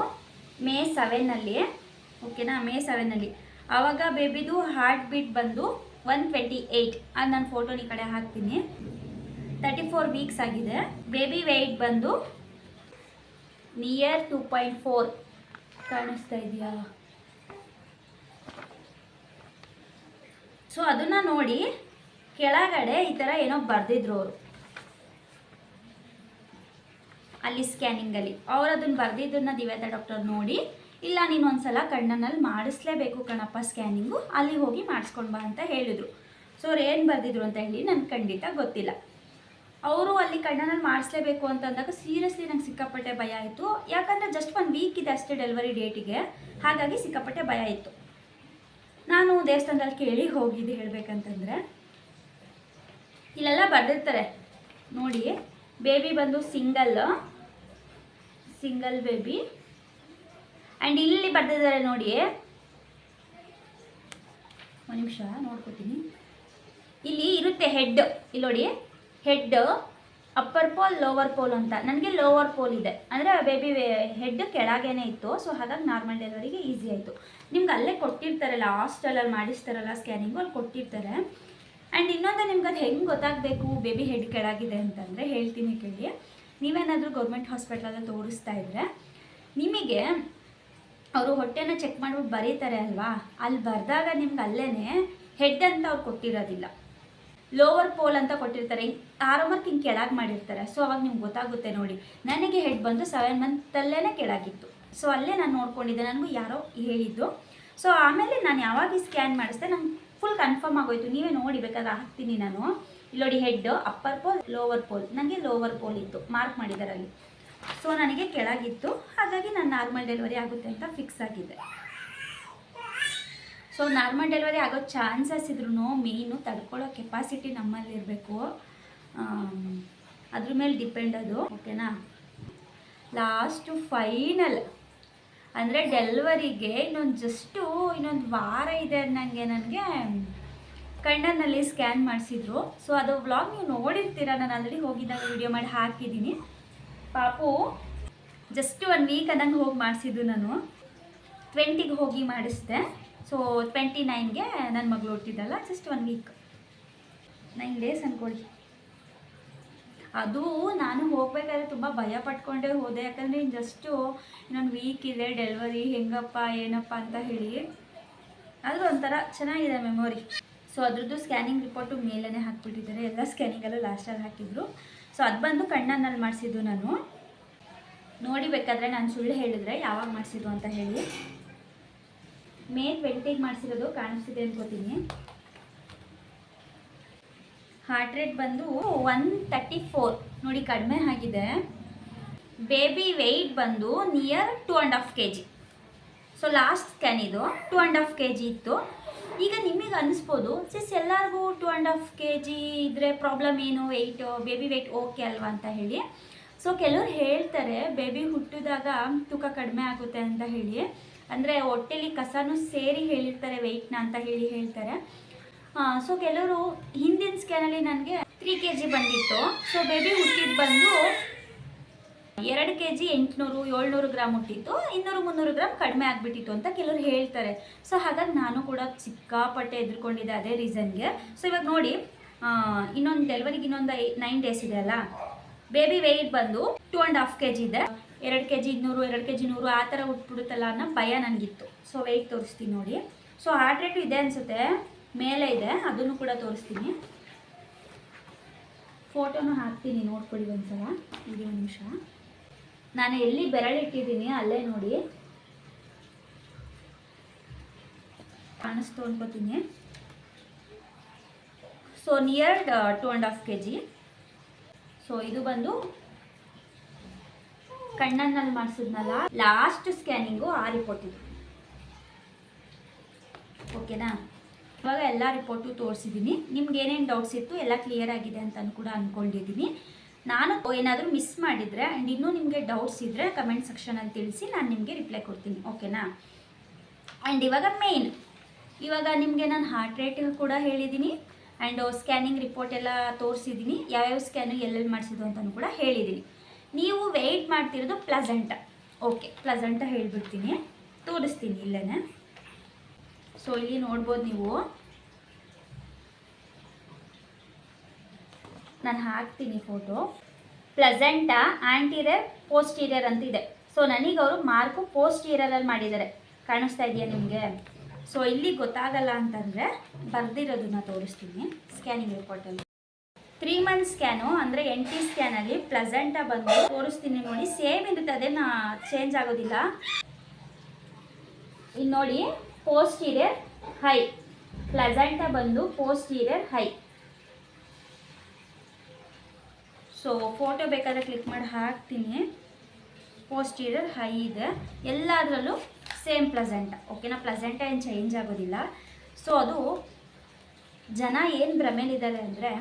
ಮೇ ಸೆವೆನಲ್ಲಿ ಓಕೆನಾ ಮೇ ಸೆವೆನಲ್ಲಿ ಆವಾಗ ಬೇಬಿದು ಹಾರ್ಟ್ ಬೀಟ್ ಬಂದು ಒನ್ ಟ್ವೆಂಟಿ ಏಯ್ಟ್ ಅದು ನಾನು ಫೋಟೋ ಈ ಕಡೆ ಹಾಕ್ತೀನಿ. ತರ್ಟಿ ಫೋರ್ ವೀಕ್ಸ್ ಆಗಿದೆ. ಬೇಬಿ ವೆಯ್ಟ್ ಬಂದು ನಿಯರ್ ಟೂ ಪಾಯಿಂಟ್ ಫೋರ್ ಕಾಣಿಸ್ತಾ ಇದೆಯಾ? ಸೊ ಅದನ್ನು ನೋಡಿ ಕೆಳಗಡೆ ಈ ಥರ ಏನೋ ಬರೆದಿದ್ರು ಅವರು. ಅಲ್ಲಿ ಸ್ಕ್ಯಾನಿಂಗಲ್ಲಿ ಅವ್ರು ಅದನ್ನು ಬರೆದಿದ್ದನ್ನ ದಿವ್ಯತಾ ಡಾಕ್ಟರ್ ನೋಡಿ, ಇಲ್ಲ ನೀನು ಒಂದ್ಸಲ ಕಣ್ಣನಲ್ಲಿ ಮಾಡಿಸ್ಲೇಬೇಕು ಕಣಪ್ಪ ಸ್ಕ್ಯಾನಿಂಗು ಅಲ್ಲಿ ಹೋಗಿ ಮಾಡಿಸ್ಕೊಂಡು ಬಾ ಅಂತ ಹೇಳಿದರು. ಸೊ ಅವ್ರು ಏನು ಬರೆದಿದ್ರು ಅಂತ ಹೇಳಿ ನನಗೆ ಖಂಡಿತ ಗೊತ್ತಿಲ್ಲ. ಅವರು ಅಲ್ಲಿ ಕಣ್ಣನಲ್ಲಿ ಮಾಡಿಸ್ಲೇಬೇಕು ಅಂತ ಅಂದಾಗ ಸೀರಿಯಸ್ಲಿ ನಂಗೆ ಸಿಕ್ಕಾಪಟ್ಟೆ ಭಯ ಆಯಿತು. ಯಾಕಂದರೆ ಜಸ್ಟ್ ಒಂದು ವೀಕ್ ಇದೆ ಅಷ್ಟೇ ಡೆಲಿವರಿ ಡೇಟಿಗೆ ಹಾಗಾಗಿ ಸಿಕ್ಕಾಪಟ್ಟೆ ಭಯ ಇತ್ತು. ನಾನು ದೇವಸ್ಥಾನದಲ್ಲಿ ಕೇಳಿ ಹೋಗಿದ್ದು ಹೇಳಬೇಕಂತಂದರೆ, ಇಲ್ಲೆಲ್ಲ ಬರೆದಿರ್ತಾರೆ. ನೋಡಿ ಬೇಬಿ ಬಂದು ಸಿಂಗಲ್ ಸಿಂಗಲ್ ಬೇಬಿ ಆ್ಯಂಡ್ ಇಲ್ಲಿ ಬರ್ತಿದ್ದಾರೆ ನೋಡಿ ಒಂದು ನಿಮಿಷ, ನೋಡ್ಕೊತೀನಿ. ಇಲ್ಲಿ ಇರುತ್ತೆ ಹೆಡ್ ಇಲ್ಲಿ ನೋಡಿ head upper pole lower pole ಅಂತ. ನನಗೆ ಲೋವರ್ ಪೋಲ್ ಇದೆ. ಅಂದರೆ ಬೇಬಿ ಹೆಡ್ ಕೆಳಗೇನೆ ಇತ್ತು. ಸೊ ಹಾಗಾಗಿ ನಾರ್ಮಲ್ ಡೆಲಿವರಿಗೆ ಈಸಿ ಆಯಿತು. ನಿಮ್ಗೆ ಅಲ್ಲೇ ಕೊಟ್ಟಿರ್ತಾರೆ ಹಾಸ್ಟೆಲಲ್ಲಿ ಮಾಡಿಸ್ತಾರಲ್ಲ ಸ್ಕ್ಯಾನಿಂಗು ಅಲ್ಲಿ ಕೊಟ್ಟಿರ್ತಾರೆ. ಆ್ಯಂಡ್ ಇನ್ನೊಂದು ನಿಮ್ಗೆ ಅದು ಹೆಂಗೆ ಗೊತ್ತಾಗಬೇಕು? ಬೇಬಿ ಹೆಡ್ ಕೆಳಗಿದೆ ಅಂತಂದರೆ ಹೇಳ್ತೀನಿ ಕೇಳಿ. ನೀವೇನಾದರೂ ಗೌರ್ಮೆಂಟ್ ಹಾಸ್ಪಿಟ್ಲಲ್ಲಿ ತೋರಿಸ್ತಾ ಇದ್ದರೆ ನಿಮಗೆ ಅವರು ಹೊಟ್ಟೆನ ಚೆಕ್ ಮಾಡ್ಬಿಟ್ಟು ಬರೀತಾರೆ ಅಲ್ವಾ? ಅಲ್ಲಿ ಬರೆದಾಗ ನಿಮ್ಗೆ ಅಲ್ಲೇ ಹೆಡ್ ಅಂತ ಅವ್ರು ಕೊಟ್ಟಿರೋದಿಲ್ಲ. ಲೋವರ್ ಪೋಲ್ ಅಂತ ಕೊಟ್ಟಿರ್ತಾರೆ. ಆರಮರ್ಕ್ ಹಿಂಗೆ ಕೆಳಗೆ ಮಾಡಿರ್ತಾರೆ. ಸೊ ಅವಾಗ ನಿಮ್ಗೆ ಗೊತ್ತಾಗುತ್ತೆ ನೋಡಿ. ನನಗೆ ಹೆಡ್ ಬಂದು ಸೆವೆನ್ ಮಂತಲ್ಲೇ ಕೆಳಗಿತ್ತು. ಸೊ ಅಲ್ಲೇ ನಾನು ನೋಡ್ಕೊಂಡಿದ್ದೆ. ನನಗೂ ಯಾರೋ ಹೇಳಿದ್ದು. ಸೊ ಆಮೇಲೆ ನಾನು ಯಾವಾಗ ಸ್ಕ್ಯಾನ್ ಮಾಡಿಸ್ದೆ, ನಂಗೆ ಫುಲ್ ಕನ್ಫರ್ಮ್ ಆಗೋಯ್ತು. ನೀವೇ ನೋಡಿ, ಬೇಕಾದ್ರೆ ಹಾಕ್ತೀನಿ ನಾನು. ಇಲ್ಲಿ ನೋಡಿ head upper pole lower pole ನನಗೆ ಲೋವರ್ ಪೋಲ್ ಇತ್ತು. ಮಾರ್ಕ್ ಮಾಡಿದ್ದಾರೆ ಅಲ್ಲಿ ಸೊ ನನಗೆ ಕೆಳಗಿತ್ತು. ಹಾಗಾಗಿ ನಾನು ನಾರ್ಮಲ್ ಡೆಲಿವರಿ ಆಗುತ್ತೆ ಅಂತ ಫಿಕ್ಸ್ ಆಗಿದೆ ಸೊ ನಾರ್ಮಲ್ ಡೆಲಿವರಿ ಆಗೋ ಚಾನ್ಸಸ್ ಇದ್ರೂ ಮೇಯ್ನು ತಡ್ಕೊಳ್ಳೋ ಕೆಪಾಸಿಟಿ ನಮ್ಮಲ್ಲಿ ಇರಬೇಕು. ಅದ್ರ ಮೇಲೆ ಡಿಪೆಂಡ್ ಅದು. ಓಕೆನಾ ಲಾಸ್ಟು ಫೈನಲ್ ಅಂದರೆ ಡೆಲ್ವರಿಗೆ ಇನ್ನೊಂದು ಜಸ್ಟು ಇನ್ನೊಂದು ವಾರ ಇದೆ ಅನ್ನಂಗೆ ನನಗೆ ಕಣ್ಣನಲ್ಲಿ ಸ್ಕ್ಯಾನ್ ಮಾಡಿಸಿದ್ರು. ಸೊ ಅದು ವ್ಲಾಗ್ ನೀವು ನೋಡಿರ್ತೀರ? ನಾನು ಆಲ್ರೆಡಿ ಹೋಗಿದ್ದಾಗ ವಿಡಿಯೋ ಮಾಡಿ ಹಾಕಿದ್ದೀನಿ. ಪಾಪು ಜಸ್ಟ್ ಒನ್ ವೀಕ್ ಅದಂಗೆ ಹೋಗಿ ಮಾಡಿಸಿದ್ದು ನಾನು. ಟ್ವೆಂಟಿಗೆ ಹೋಗಿ ಮಾಡಿಸಿದೆ. ಸೊ ಟ್ವೆಂಟಿ ನೈನ್ಗೆ ನನ್ನ ಮಗಳು ಹುಟ್ಟಿದ್ದಲ್ಲ just one week nine days ಅಂದ್ಕೊಳ್ಳಿ ಅದು ನಾನು ಹೋಗ್ಬೇಕಾದ್ರೆ ತುಂಬ ಭಯ ಪಟ್ಕೊಂಡೇ ಹೋದೆ. ಯಾಕಂದರೆ ಜಸ್ಟು ಇನ್ನೊಂದು ವೀಕ್ ಇದೆ ಡೆಲಿವರಿ ಹೆಂಗಪ್ಪ, ಏನಪ್ಪ ಅಂತ ಹೇಳಿ. ಆದರೂ ಒಂಥರ ಚೆನ್ನಾಗಿದೆ ಮೆಮೊರಿ ಸೊ ಅದ್ರದ್ದು ಸ್ಕ್ಯಾನಿಂಗ್ ರಿಪೋರ್ಟು ಮೇಲೇ ಹಾಕ್ಬಿಟ್ಟಿದ್ದಾರೆ. ಎಲ್ಲ ಸ್ಕ್ಯಾನಿಂಗಲ್ಲೂ ಲಾಸ್ಟಲ್ಲಿ ಹಾಕಿದ್ರು. ಸೊ ಅದು ಬಂದು ಕಣ್ಣನ್ನಲ್ಲಿ ಮಾಡಿಸಿದ್ದು ನಾನು. ನೋಡಿ ಬೇಕಾದರೆ ನಾನು ಸುಳ್ಳು ಹೇಳಿದ್ರೆ ಯಾವಾಗ ಮಾಡಿಸಿದ್ದು ಅಂತ ಹೇಳಿ. ಮೇ ಟ್ವೆಂಟಿಗೆ ಮಾಡಿಸಿರೋದು ಕಾಣಿಸ್ತಿದೆ ಅನ್ಕೋತೀನಿ. ಹಾರ್ಟ್ ರೇಟ್ ಬಂದು ಒನ್ ತರ್ಟಿ ಫೋರ್ ನೋಡಿ ಕಡಿಮೆ ಆಗಿದೆ. ಬೇಬಿ ವೆಯ್ಟ್ ಬಂದು near two and half K G so last scan ಇದು. Two and half K G ಇತ್ತು. ಈಗ ನಿಮಗೆ ಅನಿಸ್ಬೋದು ಸಿಸ್ ಎಲ್ಲರಿಗೂ two and half K G ಇದ್ದರೆ ಪ್ರಾಬ್ಲಮ್ ಏನು ವೆಯ್ಟ್ ಬೇಬಿ ವೆಯ್ಟ್ ಓಕೆ ಅಲ್ವಾ ಅಂತ ಹೇಳಿ. ಸೊ ಕೆಲವ್ರು ಹೇಳ್ತಾರೆ ಬೇಬಿ ಹುಟ್ಟಿದಾಗ ತೂಕ ಕಡಿಮೆ ಆಗುತ್ತೆ ಅಂತ ಹೇಳಿ. ಅಂದರೆ ಹೊಟ್ಟೆಲಿ ಕಸನೂ ಸೇರಿ ಹೇಳಿರ್ತಾರೆ ವೆಯ್ಟ್ನ ಅಂತ ಹೇಳಿ ಹೇಳ್ತಾರೆ. ಸೊ ಕೆಲವರು ಹಿಂದಿನ ಸ್ಕ್ಯಾನಲ್ಲಿ ನನಗೆ ತ್ರೀ ಕೆ ಜಿ ಬಂದಿತ್ತು. ಸೊ ಬೇಬಿ ಹುಟ್ಟಿದ್ದು ಬಂದು ಎರಡು ಕೆ ಜಿ ಎಂಟುನೂರು, ಏಳ್ನೂರು ಗ್ರಾಮ್ ಹುಟ್ಟಿತ್ತು. ಇನ್ನೂರು, ಮುನ್ನೂರು ಗ್ರಾಮ್ ಕಡಿಮೆ ಆಗಿಬಿಟ್ಟಿತ್ತು ಅಂತ ಕೆಲವರು ಹೇಳ್ತಾರೆ. ಸೊ ಹಾಗಾಗಿ ನಾನು ಕೂಡ ಸಿಕ್ಕಾಪಟ್ಟೆ ಎದುರ್ಕೊಂಡಿದ್ದೆ ಅದೇ ರೀಸನ್ಗೆ. ಸೊ ಇವಾಗ ನೋಡಿ ಇನ್ನೊಂದು ಡೆಲಿವರಿಗೆ ಇನ್ನೊಂದು ನೈನ್ ಡೇಸ್ ಇದೆ ಅಲ್ಲ? ಬೇಬಿ ವೆಯ್ಟ್ ಬಂದು two and half K G ಇದೆ. ಎರಡು ಕೆ ಜಿ ಇನ್ನೂರು, ಎರಡು ಕೆ ಜಿ ನೂರು ಆ ಥರ ಉಟ್ಬಿಡುತ್ತಲ್ಲ ಅನ್ನೋ ಭಯ ನನಗಿತ್ತು. ಸೊ ವೆಯ್ಟ್ ತೋರಿಸ್ತೀನಿ ನೋಡಿ. ಸೊ ಹಾರ್ಟ್ ರೇಟು ಇದೆ ಅನಿಸುತ್ತೆ. ಮೇಲೆ ಇದೆ. ಅದನ್ನು ಕೂಡ ತೋರಿಸ್ತೀನಿ. ಫೋಟೋನು ಹಾಕ್ತೀನಿ. ನೋಡ್ಕೊಳ್ಳಿ ಒಂದ್ಸಲ. ಇದು ಒಂದು ನಿಮಿಷ. ನಾನು ಎಲ್ಲಿ ಬೆರಳಿಟ್ಟಿದ್ದೀನಿ ಅಲ್ಲೇ ನೋಡಿ. ಕಾಣಿಸ್ತು ಅನ್ಕೋತೀನಿ so near two and half K G so ಇದು ಬಂದು ಕಣ್ಣನ್ನಲ್ಲಿ ಮಾಡಿಸಿದ್ನಲ್ಲ ಲಾಸ್ಟ್ ಸ್ಕ್ಯಾನಿಂಗು ಆ ರಿಪೋರ್ಟ್ ಇದು. ಓಕೆನಾ ಇವಾಗ ಎಲ್ಲ ರಿಪೋರ್ಟು ತೋರಿಸಿದ್ದೀನಿ ನಿಮ್ಗೆ ಏನೇನು ಡೌಟ್ಸ್ ಇತ್ತು ಎಲ್ಲ ಕ್ಲಿಯರ್ ಆಗಿದೆ ಅಂತ ಕೂಡ ಅಂದ್ಕೊಂಡಿದ್ದೀನಿ ನಾನು ಏನಾದರೂ ಮಿಸ್ ಮಾಡಿದರೆ ಆ್ಯಂಡ್ ಇನ್ನೂ ನಿಮಗೆ ಡೌಟ್ಸ್ ಇದ್ದರೆ ಕಮೆಂಟ್ ಸೆಕ್ಷನಲ್ಲಿ ತಿಳಿಸಿ ನಾನು ನಿಮಗೆ ರಿಪ್ಲೈ ಕೊಡ್ತೀನಿ ಓಕೆನಾ ಆ್ಯಂಡ್ ಇವಾಗ ಮೇನ್ ಇವಾಗ ನಿಮಗೆ ನಾನು ಹಾರ್ಟ್ ರೇಟ್ ಕೂಡ ಹೇಳಿದ್ದೀನಿ ಆ್ಯಂಡ್ ಸ್ಕ್ಯಾನಿಂಗ್ ರಿಪೋರ್ಟ್ ಎಲ್ಲ ತೋರಿಸಿದ್ದೀನಿ ಯಾವ್ಯಾವ ಸ್ಕ್ಯಾನು ಎಲ್ಲೆಲ್ಲಿ ಮಾಡಿಸಿದ್ದು ಅಂತಲೂ ಕೂಡ ಹೇಳಿದ್ದೀನಿ ನೀವು ವೆಯ್ಟ್ ಮಾಡ್ತಿರೋದು ಪ್ಲಸೆಂಟ ಓಕೆ ಪ್ಲಸೆಂಟ ಹೇಳಿಬಿಡ್ತೀನಿ, ತೋರಿಸ್ತೀನಿ ಇಲ್ಲೇ ಸೊ ಇಲ್ಲಿ ನೋಡ್ಬೋದು ನೀವು. ನಾನು ಹಾಕ್ತೀನಿ ಫೋಟೋ ಪ್ಲಸೆಂಟ ಆ್ಯಂಟೀರಿಯರ್ ಪೋಸ್ಟೀರಿಯರ್ ಅಂತಿದೆ. ಸೊ ನನಗೆ ಅವರು ಮಾರ್ಕು ಪೋಸ್ಟೀರಿಯರಲ್ಲಿ ಮಾಡಿದ್ದಾರೆ. ಕಾಣಿಸ್ತಾ ಇದೆಯಾ ನಿಮಗೆ? ಸೊ ಇಲ್ಲಿ ಗೊತ್ತಾಗಲ್ಲ ಅಂತಂದರೆ ಬರೆದಿರೋದನ್ನ ತೋರಿಸ್ತೀನಿ ಸ್ಕ್ಯಾನಿಂಗ್ ರಿಪೋರ್ಟಲ್ಲಿ ತ್ರೀ ಮಂತ್ ಸ್ಕ್ಯಾನು ಅಂದರೆ ಎನ್ ಟಿ ಸ್ಕ್ಯಾನಲ್ಲಿ ಪ್ಲಸೆಂಟ ಬಂದು ತೋರಿಸ್ತೀನಿ ನೋಡಿ. ಸೇಮ್ ಇರುತ್ತೆ, ಅದೇ ನಾ ಚೇಂಜ್ ಆಗೋದಿಲ್ಲ. ಇಲ್ಲಿ ನೋಡಿ ಪೋಸ್ಟೀರಿಯರ್ ಹೈ ಪ್ಲಸೆಂಟ ಬಂದು ಪೋಸ್ಟೀರಿಯರ್ ಹೈ ಸೊ ಫೋಟೋ ಬೇಕಾದ್ರೆ ಕ್ಲಿಕ್ ಮಾಡಿ ಹಾಕ್ತೀನಿ. ಪೋಸ್ಟೀರಿಯರ್ ಹೈ ಇದೆ. ಎಲ್ಲದರಲ್ಲೂ ಸೇಮ್ ಪ್ಲಸೆಂಟ ಓಕೆನಾ ಪ್ಲಸೆಂಟ ಏನು ಚೇಂಜ್ ಆಗೋದಿಲ್ಲ. ಸೊ ಅದು ಜನ ಏನು ಭ್ರಮೇಲಿದ್ದಾರೆ ಅಂದರೆ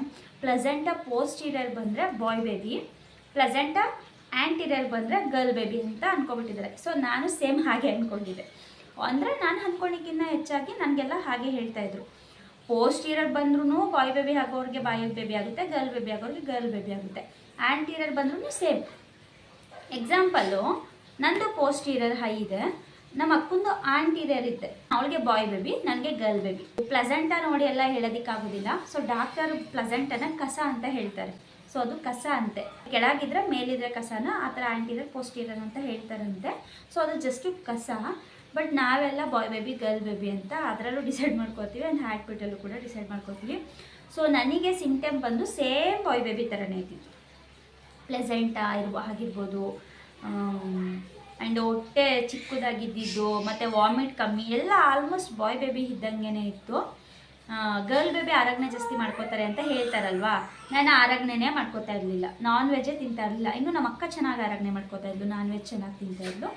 ಪ್ಲಸೆಂಟ ಪೋಸ್ಟೀರಿಯರ್ ಬಂದರೆ ಬಾಯ್ ಬೇಬಿ ಪ್ಲಸೆಂಟ ಆ್ಯಂಟೀರಿಯರ್ ಬಂದರೆ ಗರ್ಲ್ ಬೇಬಿ ಅಂತ ಅಂದ್ಕೊಬಿಟ್ಟಿದ್ದಾರೆ ಸೊ ನಾನು ಸೇಮ್ ಹಾಗೆ ಅಂದ್ಕೊಂಡಿದ್ದೆ ಅಂದರೆ ನಾನು ಅಂದ್ಕೊಂಡಿಕ್ಕಿಂತ ಹೆಚ್ಚಾಗಿ ನನಗೆಲ್ಲ ಹಾಗೆ ಹೇಳ್ತಾಯಿದ್ರು ಪೋಸ್ಟೀರಿಯರ್ ಬಂದ್ರೂ ಬಾಯ್ ಬೇಬಿ ಆಗೋರಿಗೆ ಬಾಯ್ ಬೇಬಿ ಆಗುತ್ತೆ ಗರ್ಲ್ ಬೇಬಿ ಆಗೋರಿಗೆ ಗರ್ಲ್ ಬೇಬಿ ಆಗುತ್ತೆ. ಆ್ಯಂಟೀರಿಯರ್ ಬಂದ್ರೂ ಸೇಮ್ ಎಕ್ಸಾಂಪಲ್ಲು ನಂದು ಪೋಸ್ಟೀರಿಯರ್ ಹೈ ಇದೆ. ನಮ್ಮ ಅಕ್ಕಂದು ಆಂಟೀರಿಯರ್ ಇದೆ ಅವಳಿಗೆ ಬಾಯ್ ಬೇಬಿ ನನಗೆ ಗರ್ಲ್ ಬೇಬಿ ಪ್ಲಸೆಂಟ ನೋಡಿ ಎಲ್ಲ ಹೇಳೋದಕ್ಕಾಗೋದಿಲ್ಲ. ಸೊ ಡಾಕ್ಟರ್ ಪ್ಲಸೆಂಟನ್ನು ಕಸ ಅಂತ ಹೇಳ್ತಾರೆ. ಸೊ ಅದು ಕಸ ಅಂತೆ. ಕೆಳಗಿದ್ರೆ ಮೇಲಿದ್ರೆ ಕಸನ, ಆ ಥರ ಆಂಟೀರಿಯರ್ ಪೋಸ್ಟೀರಿಯರ್ ಅಂತ ಹೇಳ್ತಾರಂತೆ. ಸೊ ಅದು ಜಸ್ಟು ಕಸ. ಬಟ್ ನಾವೆಲ್ಲ ಬಾಯ್ ಬೇಬಿ, ಗರ್ಲ್ ಬೇಬಿ ಅಂತ ಅದರಲ್ಲೂ ಡಿಸೈಡ್ ಮಾಡ್ಕೋತೀವಿ ಆ್ಯಂಡ್ ಹ್ಯಾಟ್ ಬಿಟ್ಟಲ್ಲೂ ಕೂಡ ಡಿಸೈಡ್ ಮಾಡ್ಕೋತೀವಿ. ಸೊ ನನಗೆ ಸಿಂಟಮ್ ಬಂದು ಸೇಮ್ ಬಾಯ್ ಬೇಬಿ ಥರನೇ ಇದ್ದಿತ್ತು ಪ್ಲೆಸೆಂಟ್ ಇರುವ ಆಗಿರ್ಬೋದು ಆ್ಯಂಡ್ ಹೊಟ್ಟೆ ಚಿಕ್ಕದಾಗಿದ್ದಿದ್ದು, ಮತ್ತು ವಾಮಿಟ್ ಕಮ್ಮಿ, ಎಲ್ಲ ಆಲ್ಮೋಸ್ಟ್ ಬಾಯ್ ಬೇಬಿ ಇದ್ದಂಗೆ ಇತ್ತು. ಗರ್ಲ್ ಬೇಬಿ ಆರಾಗ್ನೆ ಜಾಸ್ತಿ ಮಾಡ್ಕೋತಾರೆ ಅಂತ ಹೇಳ್ತಾರಲ್ವಾ? ನಾನು ಆರಾಗ್ನೇ ಮಾಡ್ಕೋತಾ ಇರಲಿಲ್ಲ. ನಾನ್ ವೆಜ್ಜೇ ತಿಂತಾ ಇರಲಿಲ್ಲ. ಇನ್ನು ನಮ್ಮ ಅಕ್ಕ ಚೆನ್ನಾಗಿ ಆರಾಗ್ನೆ ಮಾಡ್ಕೋತಾ ಇದ್ಲು. ನಾನ್ ವೆಜ್ ಚೆನ್ನಾಗಿ ತಿಂತಾ ಇದ್ಲು.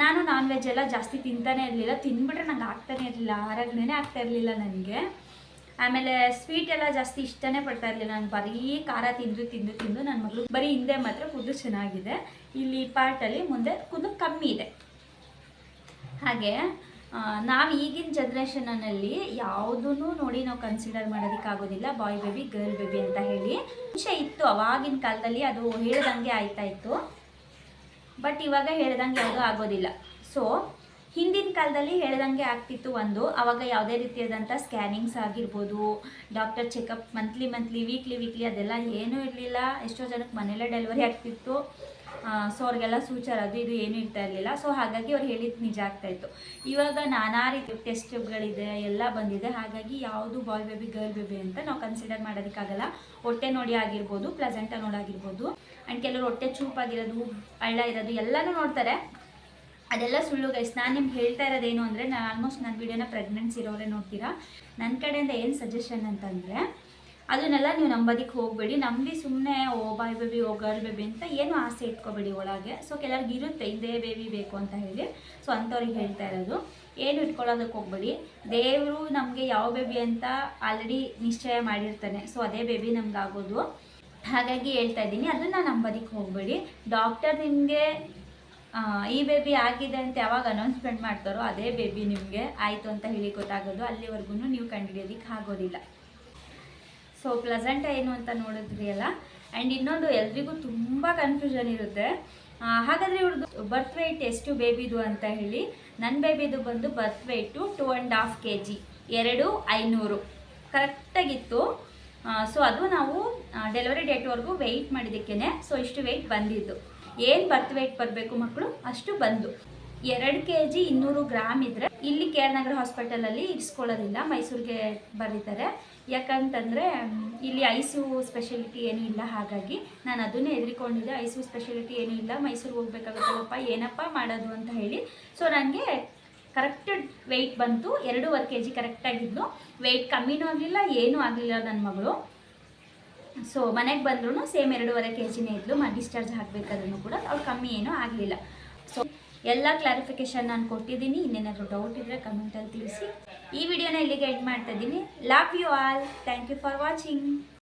ನಾನು ನಾನ್ ವೆಜ್ ಎಲ್ಲ ಜಾಸ್ತಿ ತಿಂತಾನೆ ಇರಲಿಲ್ಲ. ತಿಂದ್ಬಿಟ್ರೆ ನಂಗೆ ಆಗ್ತಾನೆ ಇರಲಿಲ್ಲ. ಆರಾಗ್ನೇ ಆಗ್ತಾ ಇರಲಿಲ್ಲ ನನಗೆ. ಆಮೇಲೆ ಸ್ವೀಟ್ ಎಲ್ಲ ಜಾಸ್ತಿ ಇಷ್ಟನೇ ಪಡ್ತಾ ಇರಲಿಲ್ಲ. ನಾನು ಬರೀ ಖಾರ ತಿಂದು ತಿಂದು ತಿಂದು ನನ್ನ ಮಗಳು ಬರೀ ಹಿಂದೆ ಮಾತ್ರ ಕುದ್ದು ಚೆನ್ನಾಗಿದೆ. ಇಲ್ಲಿ ಪಾರ್ಟಲ್ಲಿ ಮುಂದೆ ಕುದ್ದು ಕಮ್ಮಿ ಇದೆ. ಹಾಗೆ ನಾವು ಈಗಿನ ಜನ್ರೇಷನಲ್ಲಿ ಯಾವುದನ್ನು ನೋಡಿ ನಾವು ಕನ್ಸಿಡರ್ ಮಾಡೋದಕ್ಕಾಗೋದಿಲ್ಲ ಬಾಯ್ ಬೇಬಿ ಗರ್ಲ್ ಬೇಬಿ ಅಂತ ಹೇಳಿ. ಮುಂಚೆ ಇತ್ತು. ಅವಾಗಿನ ಕಾಲದಲ್ಲಿ ಅದು ಹೇಳ್ದಂಗೆ ಆಯ್ತಾ ಇತ್ತು. ಬಟ್ ಇವಾಗ ಹೇಳ್ದಂಗೆ ಯಾವುದೂ ಆಗೋದಿಲ್ಲ. ಸೊ ಹಿಂದಿನ ಕಾಲದಲ್ಲಿ ಹೇಳ್ದಂಗೆ ಆಗ್ತಿತ್ತು ಒಂದು. ಅವಾಗ ಯಾವುದೇ ರೀತಿಯಾದಂಥ ಸ್ಕ್ಯಾನಿಂಗ್ಸ್ ಆಗಿರ್ಬೋದು doctor checkup monthly monthly weekly weekly ಅದೆಲ್ಲ ಏನೂ ಇರಲಿಲ್ಲ. ಎಷ್ಟೋ ಜನಕ್ಕೆ ಮನೆಯಲ್ಲೇ ಡೆಲಿವರಿ ಆಗ್ತಿತ್ತು. ಸೊ ಅವ್ರಿಗೆಲ್ಲ ಸೂಚರ್ ಅದು ಇದು ಏನೂ ಇರ್ತಾ ಇರಲಿಲ್ಲ. ಸೊ ಹಾಗಾಗಿ ಅವ್ರು ಹೇಳಿದ್ದು ನಿಜ ಆಗ್ತಾಯಿತ್ತು ಇವಾಗ ನಾನಾ ರೀತಿ ಟೆಸ್ಟ್ಗಳಿದೆ ಎಲ್ಲ ಬಂದಿದೆ. ಹಾಗಾಗಿ ಯಾವುದು ಬಾಯ್ ಬೇಬಿ ಗರ್ಲ್ ಬೇಬಿ ಅಂತ ನಾವು ಕನ್ಸಿಡರ್ ಮಾಡೋದಕ್ಕಾಗಲ್ಲ. ಹೊಟ್ಟೆ ನೋಡಿ ಆಗಿರ್ಬೋದು ಪ್ಲಸೆಂಟ ನೋಡಾಗಿರ್ಬೋದು ಆ್ಯಂಡ್ ಕೆಲವರು ಹೊಟ್ಟೆ ಚೂಪಾಗಿರೋದು, ಹಳ್ಳ ಇರೋದು ಎಲ್ಲನೂ ನೋಡ್ತಾರೆ. ಅದೆಲ್ಲ ಸುಳ್ಳು ಗೈಸ್ ನಾನು ನಿಮ್ಗೆ ಹೇಳ್ತಾ ಇರೋದೇನು ಅಂದರೆ, ನಾನು ಆಲ್ಮೋಸ್ಟ್ ನನ್ನ ವೀಡಿಯೋನ ಪ್ರೆಗ್ನೆನ್ಸ್ ಇರೋರೇ ನೋಡ್ತೀರಾ? ನನ್ನ ಕಡೆಯಿಂದ ಏನು ಸಜೆಷನ್ ಅಂತಂದರೆ, ಅದನ್ನೆಲ್ಲ ನೀವು ನಂಬೋದಕ್ಕೆ ಹೋಗಬೇಡಿ. ನಂಬಿ ಸುಮ್ಮನೆ oh, boy baby, oh, girl baby ಅಂತ ಏನು ಆಸೆ ಇಟ್ಕೋಬೇಡಿ ಒಳಗೆ. ಸೊ ಕೆಲವ್ರಿಗೆ ಇರುತ್ತೆ, ಇದೇ ಬೇಬಿ ಬೇಕು ಅಂತ ಹೇಳಿ. ಸೊ ಅಂಥವ್ರಿಗೆ ಹೇಳ್ತಾ ಇರೋದು. ಏನು ಇಟ್ಕೊಳ್ಳೋದಕ್ಕೆ ಹೋಗ್ಬೇಡಿ. ದೇವರು ನಮಗೆ ಯಾವ ಬೇಬಿ ಅಂತ ಆಲ್ರೆಡಿ ನಿಶ್ಚಯ ಮಾಡಿರ್ತಾನೆ. ಸೊ ಅದೇ ಬೇಬಿ ನಮ್ಗೆ ಆಗೋದು. ಹಾಗಾಗಿ ಹೇಳ್ತಾ ಇದ್ದೀನಿ, ಅದನ್ನು ನಂಬೋದಕ್ಕೆ ಹೋಗಬೇಡಿ. ಡಾಕ್ಟರ್ ನಿಮಗೆ ಈ ಬೇಬಿ ಆಗಿದೆ ಅಂತ ಯಾವಾಗ ಅನೌನ್ಸ್ಮೆಂಟ್ ಮಾಡ್ತಾರೋ ಅದೇ ಬೇಬಿ ನಿಮಗೆ ಆಯಿತು ಅಂತ ಹೇಳಿ ಗೊತ್ತಾಗೋದು. ಅಲ್ಲಿವರೆಗೂ ನೀವು ಕಂಡುಹಿಡಿಯೋದಕ್ಕೆ ಆಗೋದಿಲ್ಲ. ಸೊ ಪ್ಲಸೆಂಟ್ ಏನು ಅಂತ ನೋಡಿದ್ರಿ ಅಲ್ಲ? ಆ್ಯಂಡ್ ಇನ್ನೊಂದು ಎಲ್ರಿಗೂ ತುಂಬ ಕನ್ಫ್ಯೂಷನ್ ಇರುತ್ತೆ. ಹಾಗಾದರೆ ಇವ್ರದ್ದು ಬರ್ತ್ ವೆಯ್ಟ್ ಎಷ್ಟು ಬೇಬಿದು ಅಂತ ಹೇಳಿ. ನನ್ನ ಬೇಬಿದು ಬಂದು birth weight two and half K G ಎರಡು ಐನೂರು. ಕರೆಕ್ಟಾಗಿತ್ತು ಸೊ ಅದು ನಾವು ಡೆಲಿವರಿ ಡೇಟ್ವರೆಗೂ ವೆಯ್ಟ್ ಮಾಡಿದ್ದಕ್ಕೇ ಸೊ ಇಷ್ಟು ವೆಯ್ಟ್ ಬಂದಿದ್ದು. ಏನು ಬರ್ತ್ ವೆಯ್ಟ್ ಬರಬೇಕು ಮಕ್ಕಳು ಅಷ್ಟು ಬಂದು. ಎರಡು ಕೆ ಜಿ ಇನ್ನೂರು ಗ್ರಾಮ್ ಇದ್ರೆ ಇಲ್ಲಿ ಕೆ ಆರ್ ನಗರ ಹಾಸ್ಪಿಟಲಲ್ಲಿ ಇರಿಸ್ಕೊಳ್ಳೋದಿಲ್ಲ ಮೈಸೂರಿಗೆ ಬರೀತಾರೆ ಯಾಕಂತಂದರೆ ಇಲ್ಲಿ ಐ ಸಿ ಯು ಸ್ಪೆಷಾಲಿಟಿ ಏನೂ ಇಲ್ಲ. ಹಾಗಾಗಿ ನಾನು ಅದನ್ನೇ ಹೆದ್ರಿಕೊಂಡಿದ್ದೆ ಐ ಸಿ ಯು ಸ್ಪೆಷಾಲಿಟಿ ಏನೂ ಇಲ್ಲ. ಮೈಸೂರಿಗೆ ಹೋಗ್ಬೇಕಾಗುತ್ತಲ್ಲಪ್ಪ, ಏನಪ್ಪ ಮಾಡೋದು ಅಂತ ಹೇಳಿ. ಸೊ ನನಗೆ ಕರೆಕ್ಟ್ ವೆಯ್ಟ್ ಬಂತು, ಎರಡೂವರೆ ಕೆ ಜಿ ಕರೆಕ್ಟಾಗಿದ್ದು ವೆಯ್ಟ್ ಕಮ್ಮಿನೂ ಆಗಲಿಲ್ಲ, ಏನೂ ಆಗಲಿಲ್ಲ ನನ್ನ ಮಗಳು. ಸೊ ಮನೆಗೆ ಬಂದ್ರೂ ಸೇಮ್ ಎರಡೂವರೆ ಕೆ ಜಿನೇ ಇದ್ಲು. ಮ ಡಿಸ್ಚಾರ್ಜ್ ಹಾಕಬೇಕಾದ್ರೂ ಕೂಡ ಅವ್ಳು ಕಮ್ಮಿ ಏನೂ ಆಗಲಿಲ್ಲ. ಸೊ ಎಲ್ಲ ಕ್ಲಾರಿಫಿಕೇಶನ್ ನಾನು ಕೊಟ್ಟಿದ್ದೀನಿ. ಇನ್ನೇನಾದರೂ ಡೌಟ್ ಇದ್ದರೆ ಕಮೆಂಟಲ್ಲಿ ತಿಳಿಸಿ. ಈ ವಿಡಿಯೋನ ಇಲ್ಲಿಗೆ ಎಂಡ್ ಮಾಡ್ತಾ ಇದ್ದೀನಿ. Love you all thank you for watching